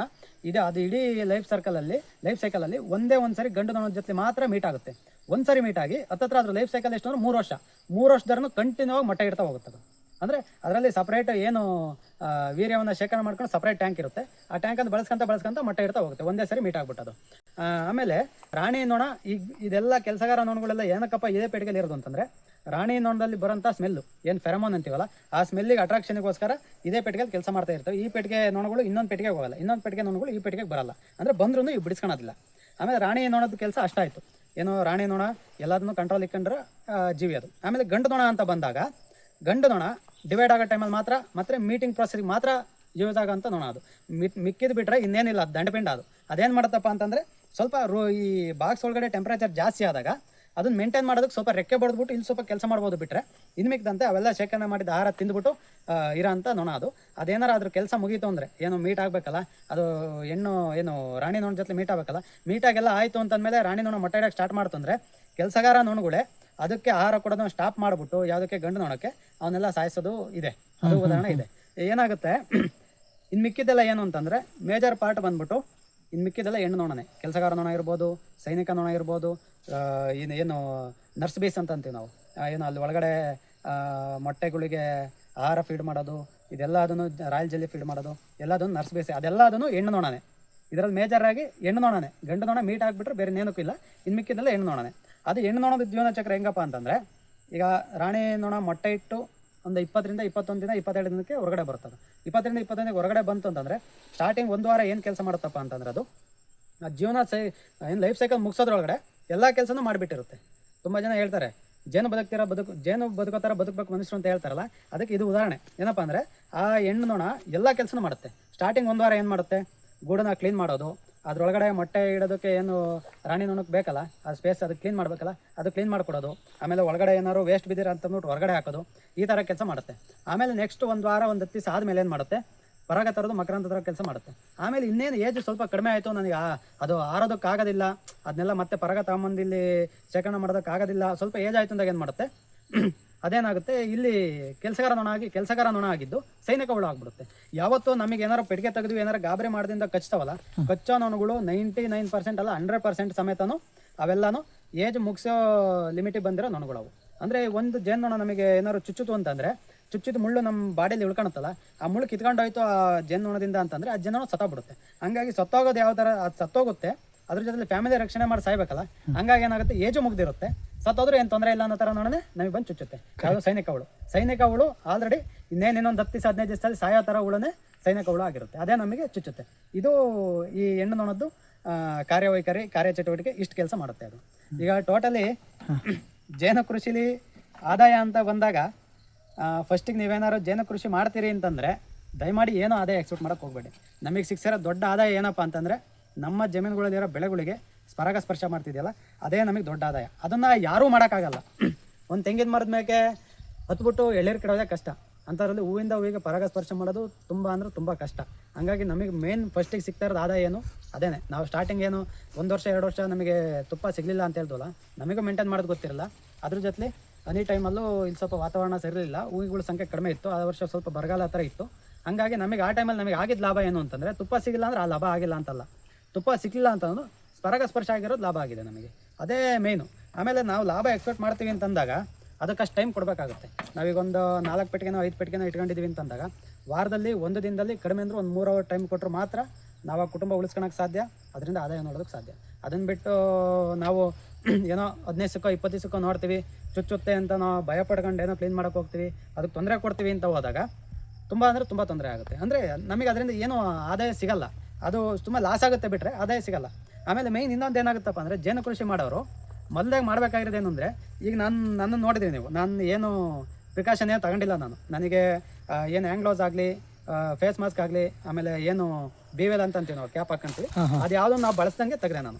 ಇದೆ, ಅದು ಇಡೀ ಲೈಫ್ ಸರ್ಕಲಲ್ಲಿ ಲೈಫ್ ಸೈಕಲಲ್ಲಿ ಒಂದೇ ಒಂದು ಸರಿ ಗಂಡು ನೊಣದ ಜೊತೆ ಮಾತ್ರ ಮೀಟ್ ಆಗುತ್ತೆ. ಒಂದು ಸರಿ ಮೀಟ್ ಆಗಿ ಹತ್ತತ್ರ ಅದ್ರ ಲೈಫ್ ಸೈಕಲ್ ಎಷ್ಟು ಅಂದ್ರೆ ಮೂರು ವರ್ಷ. ಮೂರು ವರ್ಷದವರೆಗೂ ಕಂಟಿನ್ಯೂ ಆಗಿ ಮೊಟ್ಟೆ ಇಡ್ತಾ ಹೋಗುತ್ತೆ ಅದು ಅಂದರೆ ಅದರಲ್ಲಿ ಸಪ್ರೇಟ್ ಏನು ವೀರ್ಯವನ್ನು ಶೇಖರಣೆ ಮಾಡ್ಕೊಂಡು ಸಪ್ರೇಟ್ ಟ್ಯಾಂಕ್ ಇರುತ್ತೆ. ಆ ಟ್ಯಾಂಕನ್ನು ಬಳಸ್ಕೊಂತ ಬಳಸ್ಕೊಂತ ಮೊಟ್ಟೆ ಇಡ್ತಾ ಹೋಗುತ್ತೆ. ಒಂದೇ ಸರಿ ಮೀಟ್ ಆಗ್ಬಿಟ್ಟದು. ಆಮೇಲೆ ರಾಣಿ ನೊಣ ಈಗ ಇದೆಲ್ಲ ಕೆಲಸಗಾರ ನೋಣಗಳೆಲ್ಲ ಏನಕ್ಕಪ್ಪ ಇದೇ ಪೆಟ್ಟಿಗೆಲಿ ಇರೋದು ಅಂತಂದರೆ, ರಾಣಿ ನೊಣದಲ್ಲಿ ಬರೋಂಥ ಸ್ಮೆಲ್ಲು ಏನು ಫೆರಮೋನ್ ಅಂತೀವಲ್ಲ, ಆ ಸ್ಮೆಲ್ಲಿಗೆ ಅಟ್ರಾಕ್ಷನ್ಗೋಸ್ಕರ ಇದೇ ಪೆಟ್ಟಿಗೆಲಿ ಕೆಲಸ ಮಾಡ್ತಾ ಇರ್ತವೆ. ಈ ಪೆಟ್ಟಿಗೆ ನೊಣಗಳು ಇನ್ನೊಂದು ಪೆಟ್ಟಿಗೆಗೆ ಹೋಗಲ್ಲ. ಇನ್ನೊಂದು ಪೆಟ್ಟಿಗೆ ನೊಣಗಳು ಈ ಪೆಟ್ಟಿಗೆಗೆ ಬರಲ್ಲ. ಅಂದರೆ ಬಂದ್ರೂ ಇವು ಬಿಡಿಸ್ಕೊಳೋದಿಲ್ಲ. ಆಮೇಲೆ ರಾಣಿ ನೊಣದ ಕೆಲಸ ಅಷ್ಟಾಯಿತು. ಏನೋ ರಾಣಿ ನೊಣ ಎಲ್ಲದನ್ನೂ ಕಂಟ್ರೋಲ್ ಇಟ್ಕೊಂಡ್ರೆ ಜೀವಿ ಅದು. ಆಮೇಲೆ ಗಂಡು ನೊಣ ಅಂತ ಬಂದಾಗ, ಗಂಡು ನೊಣ ಡಿವೈಡ್ ಆಗೋ ಟೈಮಲ್ಲಿ ಮಾತ್ರ, ಮತ್ತೆ ಮೀಟಿಂಗ್ ಪ್ರೊಸೆಸ್ಗೆ ಮಾತ್ರ ಯೂಸ್ ಆಗೋಂಥ ನೊಣ ಅದು. ಮಿಕ್ಕಿದ್ದು ಮಿಕ್ಕಿದ್ ಬಿಟ್ರೆ ಇನ್ನೇನಿಲ್ಲ ಅದು ದಂಡಪಿಂಡ ಅದು. ಅದೇನು ಮಾಡುತ್ತಪ್ಪ ಅಂತಂದರೆ ಸ್ವಲ್ಪ ರೋ ಈ ಬಾಕ್ಸ್ ಒಳಗಡೆ ಟೆಂಪ್ರೇಚರ್ ಜಾಸ್ತಿ ಆದಾಗ ಅದನ್ನ ಮೇಂಟೈನ್ ಮಾಡೋದಕ್ಕೆ ಸ್ವಲ್ಪ ರೆಕ್ಕೆ ಬಡ್ದ್ಬಿಟ್ಟು ಇಲ್ಲಿ ಸ್ವಲ್ಪ ಕೆಲಸ ಮಾಡ್ಬೋದು ಬಿಟ್ಟರೆ ಇನ್ನು ಮಿಕ್ದಂತೆ ಅವೆಲ್ಲ ಶೇಖರಣೆ ಮಾಡಿದ ಆಹಾರ ತಿಂದ್ಬಿಟ್ಟು ಇರೋ ಅಂತ ನೊಣ ಅದು. ಅದೇನಾರ ಅದ್ರ ಕೆಲಸ ಮುಗೀತು ಅಂದರೆ ಏನು ಮೀಟ್ ಆಗಬೇಕಲ್ಲ ಅದು ಹೆಣ್ಣು ಏನು ರಾಣಿ ನೊಣ ಜೊತೆ ಮೀಟ್ ಆಗಬೇಕಲ್ಲ ಮೀಟಾಗೆಲ್ಲ ಆಯಿತು ಅಂತಂದಮೇಲೆ ರಾಣಿ ನೊಣ ಮೊಟ್ಟೆ ಇಡೋಕ್ಕೆ ಸ್ಟಾರ್ಟ್ ಮಾಡ್ತು ಅಂದರೆ ಕೆಲಸಗಾರ ನೊಣಗಳೇ ಅದಕ್ಕೆ ಆಹಾರ ಕೊಡೋದನ್ನ ಸ್ಟಾಪ್ ಮಾಡಿಬಿಟ್ಟು ಯಾವುದಕ್ಕೆ ಗಂಡು ನೋಡೋಕ್ಕೆ ಅವನ್ನೆಲ್ಲ ಸಾಯಿಸೋದು ಇದೆ. ಅದು ಉದಾಹರಣೆ ಇದೆ. ಏನಾಗುತ್ತೆ ಇನ್ನು ಮಿಕ್ಕಿದ್ದೆಲ್ಲ ಏನು ಅಂತಂದರೆ ಮೇಜರ್ ಪಾರ್ಟ್ ಬಂದ್ಬಿಟ್ಟು ಇನ್ನು ಮಿಕ್ಕಿದೆಲ್ಲ ಹೆಣ್ಣು ನೊಣನೆ. ಕೆಲಸಗಾರ ನೋಣ ಇರ್ಬೋದು, ಸೈನಿಕ ನೋಣ ಇರ್ಬೋದು ಏನು ಏನು ನರ್ಸ್ ಬೇಸ್ ಅಂತ ಅಂತೀವಿ ನಾವು. ಏನು ಅಲ್ಲಿ ಒಳಗಡೆ ಮೊಟ್ಟೆಗಳಿಗೆ ಆಹಾರ ಫೀಡ್ ಮಾಡೋದು ಇದೆಲ್ಲ ಅದನ್ನು ರಾಯಲ್ ಜೆಲ್ಲಿ ಫೀಡ್ ಮಾಡೋದು, ಎಲ್ಲದನ್ನು ನರ್ಸ್ ಬೇಸ್ ಅದೆಲ್ಲ ಅದನ್ನು ಹೆಣ್ಣು ನೋಣನೆ. ಇದರಲ್ಲಿ ಮೇಜರ್ ಆಗಿ ಹೆಣ್ಣು ನೋಣನೆ. ಗಂಡು ನೋಣ ಮೀಟ್ ಆಗಿಬಿಟ್ರೆ ಬೇರೆ ಏನಕ್ಕೂ ಇಲ್ಲ. ಇನ್ನು ಮಿಕ್ಕಿದ್ದೆಲ್ಲ ಹೆಣ್ಣು ನೋಣನೆ. ಅದು ಹೆಣ್ಣು ನೋಣದ ಜೀವನ ಚಕ್ರ ಹೆಂಗಪ್ಪ ಅಂತಂದರೆ, ಈಗ ರಾಣಿ ನೋಣ ಮೊಟ್ಟೆ ಇಟ್ಟು ಒಂದು ಇಪ್ಪತ್ತರಿಂದ ಇಪ್ಪತ್ತೊಂದು ದಿನ ಇಪ್ಪತ್ತೆರಡು ದಿನಕ್ಕೆ ಹೊರಗಡೆ ಬರ್ತದೆ. ಇಪ್ಪತ್ತರಿಂದ ಇಪ್ಪತ್ತೊಂದಿಗೆ ಹೊರಗಡೆ ಬಂತು ಅಂತಂದರೆ ಸ್ಟಾರ್ಟಿಂಗ್ ಒಂದು ವಾರ ಏನು ಕೆಲಸ ಮಾಡುತ್ತಪ್ಪ ಅಂತಂದ್ರೆ ಅದು ಜೀವನ ಸೈ, ಏನು ಲೈಫ್ ಸೈಕಲ್ ಮುಗಿಸೋದ್ರೊಳಗಡೆ ಎಲ್ಲ ಕೆಲಸನೂ ಮಾಡಿಬಿಟ್ಟಿರುತ್ತೆ. ತುಂಬ ಜನ ಹೇಳ್ತಾರೆ, ಜೇನು ಬದುಕ್ತಿರೋ ಬದುಕು, ಜೇನು ಬದುಕೋ ಥರ ಬದುಕಬೇಕು ಮನುಷ್ಯರು ಅಂತ ಹೇಳ್ತಾರಲ್ಲ, ಅದಕ್ಕೆ ಇದು ಉದಾಹರಣೆ. ಏನಪ್ಪ ಅಂದರೆ ಆ ಹೆಣ್ಣು ನೋಣ ಎಲ್ಲ ಕೆಲಸನೂ ಮಾಡುತ್ತೆ. ಸ್ಟಾರ್ಟಿಂಗ್ ಒಂದು ವಾರ ಏನು ಮಾಡುತ್ತೆ? ಗೂಡನ್ನ ಕ್ಲೀನ್ ಮಾಡೋದು ಅದ್ರೊಳಗಡೆ ಮೊಟ್ಟೆ ಇಡೋದಕ್ಕೆ ಏನು ರಾಣಿ ನೋಣಕ್ಕೆ ಬೇಕಲ್ಲ? ಆ ಸ್ಪೇಸ್ ಅದಕ್ಕೆ ಕ್ಲೀನ್ ಮಾಡಬೇಕಲ್ಲ? ಅದು ಕ್ಲೀನ್ ಮಾಡಿಕೊಡೋದು. ಆಮೇಲೆ ಒಳಗಡೆ ಏನಾದ್ರು ವೇಸ್ಟ್ ಬಿದ್ದೀರ ಅಂತ ಅಂದ್ಬಿಟ್ಟು ಹೊರಗಡೆ ಹಾಕೋದು. ಈ ಥರ ಕೆಲಸ ಮಾಡುತ್ತೆ. ಆಮೇಲೆ ನೆಕ್ಸ್ಟ್ ಒಂದು ವಾರ, ಒಂದು ಹತ್ತಿ ಆದಮೇಲೆ ಏನು ಮಾಡುತ್ತೆ? ಪರಾಗ ತರೋದು ಮಕರಂತ ಥರ ಕೆಲಸ ಮಾಡುತ್ತೆ. ಆಮೇಲೆ ಇನ್ನೇನು ಏಜ್ ಸ್ವಲ್ಪ ಕಡಿಮೆ ಆಯಿತು ನನಗೆ ಅದು ಆರೋದಕ್ಕಾಗೋದಿಲ್ಲ ಅದನ್ನೆಲ್ಲ ಮತ್ತೆ ಪರಾಗ ತಗೊಂಬಂದು ಇಲ್ಲಿ ಶೇಖರಣೆ ಮಾಡೋದಕ್ಕಾಗೋದಿಲ್ಲ ಸ್ವಲ್ಪ ಏಜ್ ಆಯಿತು ಅಂದಾಗ ಏನು ಮಾಡುತ್ತೆ? ಅದೇನಾಗುತ್ತೆ? ಇಲ್ಲಿ ಕೆಲಸಗಾರ ನೊಣ ಆಗಿ ಕೆಲಸಗಾರ ನೊಣ ಆಗಿದ್ದು ಸೈನಿಕ ಹುಳ ಆಗ್ಬಿಡುತ್ತೆ. ಯಾವತ್ತು ನಮಗೆ ಏನಾರು ಪೆಟ್ಟಿಗೆ ತೆಗೆದು ಏನಾರು ಗಾಬರಿ ಮಾಡಿದಿಂದ ಕಚ್ತಾವಲ್ಲ ಕಚ್ಚೋ ನೊಣಗಳು ನೈಂಟಿ ನೈನ್ ಪರ್ಸೆಂಟ್ ಅಲ್ಲ ಹಂಡ್ರೆಡ್ ಪರ್ಸೆಂಟ್ ಸಮೇತನು ಅವೆಲ್ಲನೂ ಏಜ್ ಮುಗಿಸೋ ಲಿಮಿಟಿಗೆ ಬಂದಿರೋ ನೊಣಗಳವು. ಅಂದರೆ ಒಂದು ಜೇನು ನೊಣ ನಮಗೆ ಏನಾದ್ರು ಚುಚ್ಚುತ್ತು ಅಂತಂದರೆ, ಚುಚ್ಚಿದ ಮುಳ್ಳು ನಮ್ಮ ಬಾಡಿಯಲ್ಲಿ ಉಳ್ಕೊಳುತ್ತಲ್ಲ ಆ ಮುಳ್ಳು ಕಿತ್ಕೊಂಡೋಯ್ತು ಆ ಜೇನುನೊಣದಿಂದ ಅಂತಂದ್ರೆ ಆ ಜೇನು ಸತ್ತೋಗ್ಬಿಡುತ್ತೆ. ಹಂಗಾಗಿ ಸತ್ತೋಗೋದು ಯಾವ ಥರ ಅದು ಸತ್ತೋಗುತ್ತೆ, ಅದ್ರ ಜೊತೆ ಫ್ಯಾಮಿಲಿ ರಕ್ಷಣೆ ಮಾಡಿ ಸಾಯ್ಬೇಕಲ್ಲ, ಹಂಗಾಗಿ ಏನಾಗುತ್ತೆ? ಏಜು ಮುಗ್ದಿರುತ್ತೆ. ಸತ್ತೋದ್ರೂ ಏನು ತೊಂದರೆ ಇಲ್ಲ ಅನ್ನೋ ಥರ ನೋಡನೆ ನಮಗೆ ಬಂದು ಚುಚ್ಚುತ್ತೆ. ಯಾವುದು ಸೈನಿಕ ಹುಳು ಸೈನಿಕ ಹುಳು ಆಲ್ರೆಡಿ ಇನ್ನೇನು ಇನ್ನೊಂದು ಹತ್ತು ಹದಿನೈದು ದಿವಸದಲ್ಲಿ ಸಾಯೋ ಥರ ಹುಳುನೇ ಸೈನಿಕ ಹುಳು ಆಗಿರುತ್ತೆ. ಅದೇ ನಮಗೆ ಚುಚ್ಚುತ್ತೆ. ಇದು ಈ ಹೆಣ್ಣು ನೋಡೋದು ಕಾರ್ಯವೈಖರಿ, ಕಾರ್ಯಚಟುವಟಿಕೆ ಇಷ್ಟು ಕೆಲಸ ಮಾಡುತ್ತೆ ಅದು. ಈಗ ಟೋಟಲಿ ಜೇನು ಕೃಷಿಲಿ ಆದಾಯ ಅಂತ ಬಂದಾಗ ಫಸ್ಟಿಗೆ ನೀವೇನಾದ್ರು ಜೇನು ಕೃಷಿ ಮಾಡ್ತೀರಿ ಅಂತಂದರೆ ದಯಮಾಡಿ ಏನೋ ಆದಾಯ ಎಕ್ಸ್ಪೆಕ್ಟ್ ಮಾಡೋಕ್ಕೆ ಹೋಗಬೇಡಿ. ನಮಗೆ ಸಿಕ್ಸಿರೋ ದೊಡ್ಡ ಆದಾಯ ಏನಪ್ಪ ಅಂತಂದರೆ ನಮ್ಮ ಜಮೀನುಗಳಲ್ಲಿರೋ ಬೆಳೆಗಳಿಗೆ ಸ್ಪರಾಗ ಸ್ಪರ್ಶ ಮಾಡ್ತಿದೆಯಲ್ಲ, ಅದೇ ನಮಗೆ ದೊಡ್ಡ ಆದಾಯ. ಅದನ್ನು ಯಾರೂ ಮಾಡೋಕ್ಕಾಗಲ್ಲ. ಒಂದು ತೆಂಗಿನ ಮರದ ಮೇಲೆ ಹತ್ಬಿಟ್ಟು ಎಳ್ನೀರು ಕೆಡೋದೇ ಕಷ್ಟ. ಅಂಥದ್ರಲ್ಲಿ ಹೂವಿಂದ ಹೂವಿಗೆ ಪರಾಗಸ್ಪರ್ಶ ಮಾಡೋದು ತುಂಬ ಅಂದರೆ ತುಂಬ ಕಷ್ಟ. ಹಂಗಾಗಿ ನಮಗೆ ಮೇನ್ ಫಸ್ಟಿಗೆ ಸಿಗ್ತಾ ಇರೋದು ಆದಾಯ ಏನು? ಅದೇ ನಾವು ಸ್ಟಾರ್ಟಿಂಗ್ ಏನು ಒಂದು ವರ್ಷ, ಎರಡು ವರ್ಷ ನಮಗೆ ತುಪ್ಪ ಸಿಗಲಿಲ್ಲ ಅಂತ ಹೇಳ್ದಲ್ಲ ನಮಗೂ ಮೇಂಟೈನ್ ಮಾಡೋದು ಗೊತ್ತಿರಲ್ಲ. ಅದ್ರ ಜೊತೆ ಅನಿ ಟೈಮಲ್ಲೂ ಇಲ್ಲಿ ಸ್ವಲ್ಪ ವಾತಾವರಣ ಸರಿಯಿಲ್ಲ ಹೂವಿಗಳ ಸಂಖ್ಯೆ ಕಡಿಮೆ ಇತ್ತು. ಆ ವರ್ಷ ಸ್ವಲ್ಪ ಬರಗಾಲ ಥರ ಇತ್ತು. ಹಾಗಾಗಿ ನಮಗೆ ಆ ಟೈಮಲ್ಲಿ ನಮಗೆ ಆಗಿದ್ದ ಲಾಭ ಏನು ಅಂತಂದರೆ ತುಪ್ಪ ಸಿಗಿಲ್ಲ ಅಂದ್ರೆ ಆ ಲಾಭ ಆಗಿಲ್ಲ ಅಂತಲ್ಲ. ತುಪ್ಪ ಸಿಗಲಿಲ್ಲ ಅಂತಂದು ಸ್ಪರಾಗಸ್ಪರ್ಶ ಆಗಿರೋದು ಲಾಭ ಆಗಿದೆ ನಮಗೆ. ಅದೇ ಮೇಯ್ನು ಆಮೇಲೆ ನಾವು ಲಾಭ ಎಕ್ಸ್ಪೆಕ್ಟ್ ಮಾಡ್ತೀವಿ ಅಂತಂದಾಗ ಅದಕ್ಕಷ್ಟು ಟೈಮ್ ಕೊಡಬೇಕಾಗುತ್ತೆ. ನಾವೀಗೊಂದು ನಾಲ್ಕು ಪೆಟ್ಟಿಗೆನೋ ಐದು ಪೆಟ್ಟಿಗೆನೋ ಇಟ್ಕೊಂಡಿದ್ದೀವಿ ಅಂತಂದಾಗ ವಾರದಲ್ಲಿ ಒಂದು ದಿನದಲ್ಲಿ ಕಡಿಮೆ ಅಂದರೂ ಒಂದು ಮೂರು ಅವರ್ ಟೈಮ್ ಕೊಟ್ಟರು ಮಾತ್ರ ನಾವು ಆ ಕುಟುಂಬ ಉಳಿಸ್ಕೊಳಕ್ಕೆ ಸಾಧ್ಯ, ಅದರಿಂದ ಆದಾಯ ನೋಡೋದಕ್ಕೆ ಸಾಧ್ಯ. ಅದನ್ನು ಬಿಟ್ಟು ನಾವು ಏನೋ ಹದಿನೈದು ದಿವಸಕ್ಕೋ ಇಪ್ಪತ್ತು ದಿವಸಕ್ಕೋ ನೋಡ್ತೀವಿ. ಚುಚ್ಚುತ್ತೆ ಅಂತ ನಾವು ಭಯ ಪಡ್ಕೊಂಡು ಏನೋ ಕ್ಲೀನ್ ಮಾಡೋಕೆ ಹೋಗ್ತೀವಿ. ಅದಕ್ಕೆ ತೊಂದರೆ ಕೊಡ್ತೀವಿ ಅಂತ ಹೋದಾಗ ತುಂಬ ಅಂದರೆ ತುಂಬ ತೊಂದರೆ ಆಗುತ್ತೆ. ಅಂದರೆ ನಮಗೆ ಅದರಿಂದ ಏನೂ ಆದಾಯ ಸಿಗಲ್ಲ. ಅದು ತುಂಬ ಲಾಸ್ ಆಗುತ್ತೆ ಬಿಟ್ಟರೆ ಆದಾಯ ಸಿಗಲ್ಲ. ಆಮೇಲೆ ಮೇಯ್ನ್ ಇನ್ನೊಂದು ಏನಾಗುತ್ತಪ್ಪ ಅಂದರೆ ಜೇನು ಕೃಷಿ ಮಾಡೋರು ಮೊದಲಾಗಿ ಮಾಡಬೇಕಾಗಿರೋದು ಏನು ಈಗ ನಾನು ನನ್ನ ನೋಡಿದ್ರಿ ನೀವು. ನಾನು ಏನು ಪ್ರಿಕಾಷನ್ ಏನು ತಗೊಂಡಿಲ್ಲ ನಾನು. ನನಗೆ ಏನು ಆ್ಯಂಗ್ಲೋಸ್ ಆಗಲಿ ಫೇಸ್ ಮಾಸ್ಕ್ ಆಗಲಿ ಆಮೇಲೆ ಏನು ಬೇವೆಲ್ ಅಂತ ಅಂತೀವಿ ನಾವು ಕ್ಯಾಪ್ ಹಾಕಂತೀವಿ. ಅದು ಯಾವ್ದು ನಾವು ಬಳಸ್ದಂಗೆ ತೆಗ್ದೆ ನಾನು.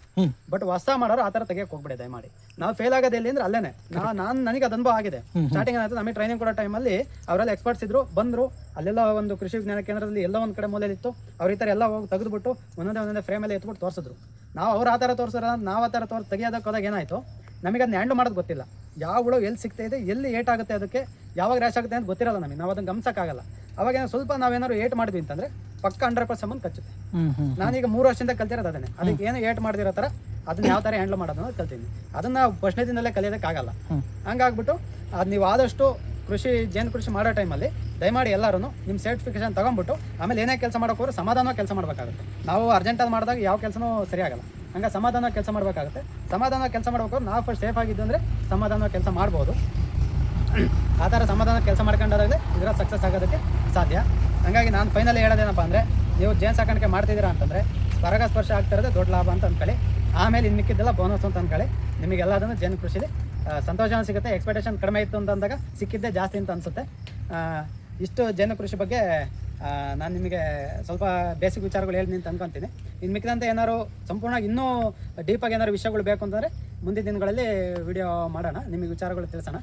ಬಟ್ ಹೊಸ ಮಾಡೋರು ಆ ಥರ ತೆಗಿಯಕ್ಕೆ ಹೋಗ್ಬಿಡಿ ದಯಮಾಡಿ. ನಾವು ಫೇಲ್ ಆಗೋದು ಎಲ್ಲಿ ಅಂದ್ರೆ ಅಲ್ಲೇನೆ. ನಾ ನಾನು ನನಗೆ ಅದು ಅನುಭವ ಆಗಿದೆ ಸ್ಟಾರ್ಟಿಂಗ್ ಏನಾಯ್ತು ನಮಗೆ ಟ್ರೈನಿಂಗ್ ಕೊಡೋ ಟೈಮಲ್ಲಿ ಅವರೆಲ್ಲ ಎಕ್ಸ್ಪರ್ಟ್ಸ್ ಇದ್ರು ಬಂದ್ರು. ಅಲ್ಲೆಲ್ಲ ಒಂದು ಕೃಷಿ ವಿಜ್ಞಾನ ಕೇಂದ್ರದಲ್ಲಿ ಎಲ್ಲ ಒಂದ್ ಕಡೆ ಮೂಲೆಯಲ್ಲಿ ಇತ್ತು ಅವ್ರ ಈ ತರ ಎಲ್ಲ ಹೋಗಿ ತೆಗೆದುಬಿಟ್ಟು ಒಂದೊಂದೇ ಒಂದೊಂದೇ ಫ್ರೇಮಲ್ಲಿ ಎತ್ಬಿಟ್ಟು ತೋರಿಸಿದ್ರು. ನಾವು ಅವ್ರ ಆತರ ಥರ ನಾವ್ ನಾವು ಆ ಥರ ತೆಗಿಯೋದಕ್ಕೆ ಹೋದಾಗ ಏನಾಯ್ತು? ನಮಗೆ ಅದನ್ನ ಹ್ಯಾಂಡ್ ಮಾಡೋದು ಗೊತ್ತಿಲ್ಲ. ಯಾವ ಹುಳು ಎಲ್ಲಿ ಸಿಗ್ತಾ ಇದೆ ಎಲ್ಲಿ ಏಟ್ ಆಗುತ್ತೆ ಅದಕ್ಕೆ ಯಾವಾಗ ರ್ಯಾಶ್ ಆಗುತ್ತೆ ಅಂತ ಗೊತ್ತಿರಲ್ಲ ನಮಗೆ. ನಾವು ಅದನ್ನು ಗಮನಿಸೋಕ್ಕಾಗಲ್ಲ ಅವಾಗ ಏನೋ ಸ್ವಲ್ಪ ನಾವೇನಾದ್ರು ಏಟ್ ಮಾಡಿದ್ವಿ ಅಂತಂದ್ರೆ ಪಕ್ಕ ಹಂಡ್ರೆಡ್ ಪರ್ಸೆಂಟ್ ಬಂದು ಕಚ್ಚುತ್ತೆ. ನಾನೀಗ ಮೂರು ವರ್ಷದಿಂದ ಕಲ್ತಿರೋದು ಅದನ್ನೇ. ಅದಕ್ಕೆ ಏನು ಏಟ್ ಮಾಡ್ದಿರೋ ಥರ ಅದನ್ನ ಯಾವ ಥರ ಹ್ಯಾಂಡ್ಲ್ ಮಾಡೋದು ಅನ್ನೋದು ಕಲ್ತೀನಿ ಅದನ್ನ ಫಸ್ಟ್ನೇ ದಿನದಲ್ಲೇ ಕಲಿಯೋದಕ್ಕಾಗಲ್ಲ. ಹಂಗಾಗ್ಬಿಟ್ಟು ಅದು ನೀವು ಆದಷ್ಟು ಕೃಷಿ ಜೇನು ಕೃಷಿ ಮಾಡೋ ಟೈಮಲ್ಲಿ ದಯಮಾಡಿ ಎಲ್ಲರೂ ನಿಮ್ಮ ಸರ್ಟಿಫಿಕೇಶನ್ ತಗೊಂಡ್ಬಿಟ್ಟು ಆಮೇಲೆ ಏನೇ ಕೆಲಸ ಮಾಡೋಕ್ಕೋರು ಸಮಾಧಾನ ಸಮಾಧಾನವಾಗಿ ಕೆಲಸ ಮಾಡಬೇಕಾಗುತ್ತೆ. ನಾವು ಅರ್ಜೆಂಟಾಗಿ ಮಾಡಿದಾಗ ಯಾವ ಕೆಲಸನೂ ಸರಿಯಾಗಲ್ಲ ಹಂಗೆ ಸಮಾಧಾನವಾಗಿ ಕೆಲಸ ಮಾಡಬೇಕಾಗುತ್ತೆ. ಸಮಾಧಾನವಾಗಿ ಕೆಲಸ ಮಾಡ್ಬೇಕಾದ್ರೆ ನಾವು ಫಸ್ಟ್ ಸೇಫ್ ಆಗಿದ್ದು ಅಂದರೆ ಸಮಾಧಾನವಾಗಿ ಕೆಲಸ ಮಾಡ್ಬೋದು. ಆ ಥರ ಸಮಾಧಾನ ಕೆಲಸ ಮಾಡ್ಕೊಂಡಾದಾಗಲೇ ಇದರ ಸಕ್ಸಸ್ ಆಗೋದಕ್ಕೆ ಸಾಧ್ಯ. ಹಂಗಾಗಿ ನಾನು ಫೈನಲಿ ಹೇಳೋದೇನಪ್ಪ ಅಂದರೆ, ನೀವು ಜೇನು ಸಾಕಾಣಿಕೆ ಮಾಡ್ತಿದ್ದೀರಾ ಅಂತಂದರೆ ಪರಾಗಸ್ಪರ್ಶ ಆಗ್ತಾ ದೊಡ್ಡ ಲಾಭ ಅಂತ ಅಂದ್ಕೊಳ್ಳಿ ಆಮೇಲೆ ಇನ್ನು ಮಿಕ್ಕಿದ್ದೆಲ್ಲ ಬೋನಸ್ ಅಂತ ಅಂದ್ಕೊಳ್ಳಿ ನಿಮಗೆಲ್ಲದನ್ನು ಜೇನು ಕೃಷಿಲಿ ಸಂತೋಷನೂ ಸಂತೋಷ ಸಿಗುತ್ತೆ ಎಕ್ಸ್ಪೆಕ್ಟೇಷನ್ ಕಡಿಮೆ ಇತ್ತು ಅಂತಂದಾಗ ಸಿಕ್ಕಿದ್ದೇ ಜಾಸ್ತಿ ಅಂತ ಅನಿಸುತ್ತೆ. ಇಷ್ಟು ಜೇನು ಕೃಷಿ ಬಗ್ಗೆ ನಾನು ನಿಮಗೆ ಸ್ವಲ್ಪ ಬೇಸಿಕ್ ವಿಚಾರಗಳು ಹೇಳಿ ನಿಂತು ಅನ್ಕೊತೀನಿ. ಇನ್ನು ಮಿಕ್ಕಿದಂತೆ ಏನಾದ್ರು ಸಂಪೂರ್ಣ ಇನ್ನೂ ಡೀಪಾಗಿ ಏನಾದ್ರು ವಿಷಯಗಳು ಬೇಕು ಅಂತಂದರೆ ಮುಂದಿನ ದಿನಗಳಲ್ಲಿ ವಿಡಿಯೋ ಮಾಡೋಣ, ನಿಮಗೆ ವಿಚಾರಗಳು ತಿಳಿಸೋಣ.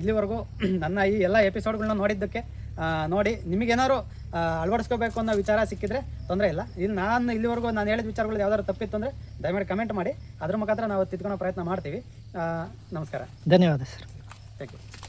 ಇಲ್ಲಿವರೆಗೂ ನನ್ನ ಈ ಎಲ್ಲ ಎಪಿಸೋಡ್ಗಳನ್ನ ನೋಡಿದ್ದಕ್ಕೆ ನೋಡಿ ನಿಮಗೇನಾದ್ರು ಅಳವಡಿಸ್ಕೋಬೇಕು ಅನ್ನೋ ವಿಚಾರ ಸಿಕ್ಕಿದ್ರೆ ತೊಂದರೆ ಇಲ್ಲ. ಇಲ್ಲಿ ನಾನು ಇಲ್ಲಿವರೆಗೂ ನಾನು ಹೇಳಿದ ವಿಚಾರಗಳು ಯಾವ್ದಾದ್ರು ತಪ್ಪಿತ್ತು ಅಂದರೆ ದಯಮಾಡಿ ಕಮೆಂಟ್ ಮಾಡಿ. ಅದ್ರ ಮುಖಾಂತರ ನಾವು ತಿದ್ಕೊಳ್ಳೋ ಪ್ರಯತ್ನ ಮಾಡ್ತೀವಿ. ನಮಸ್ಕಾರ. ಧನ್ಯವಾದ ಸರ್. Thank you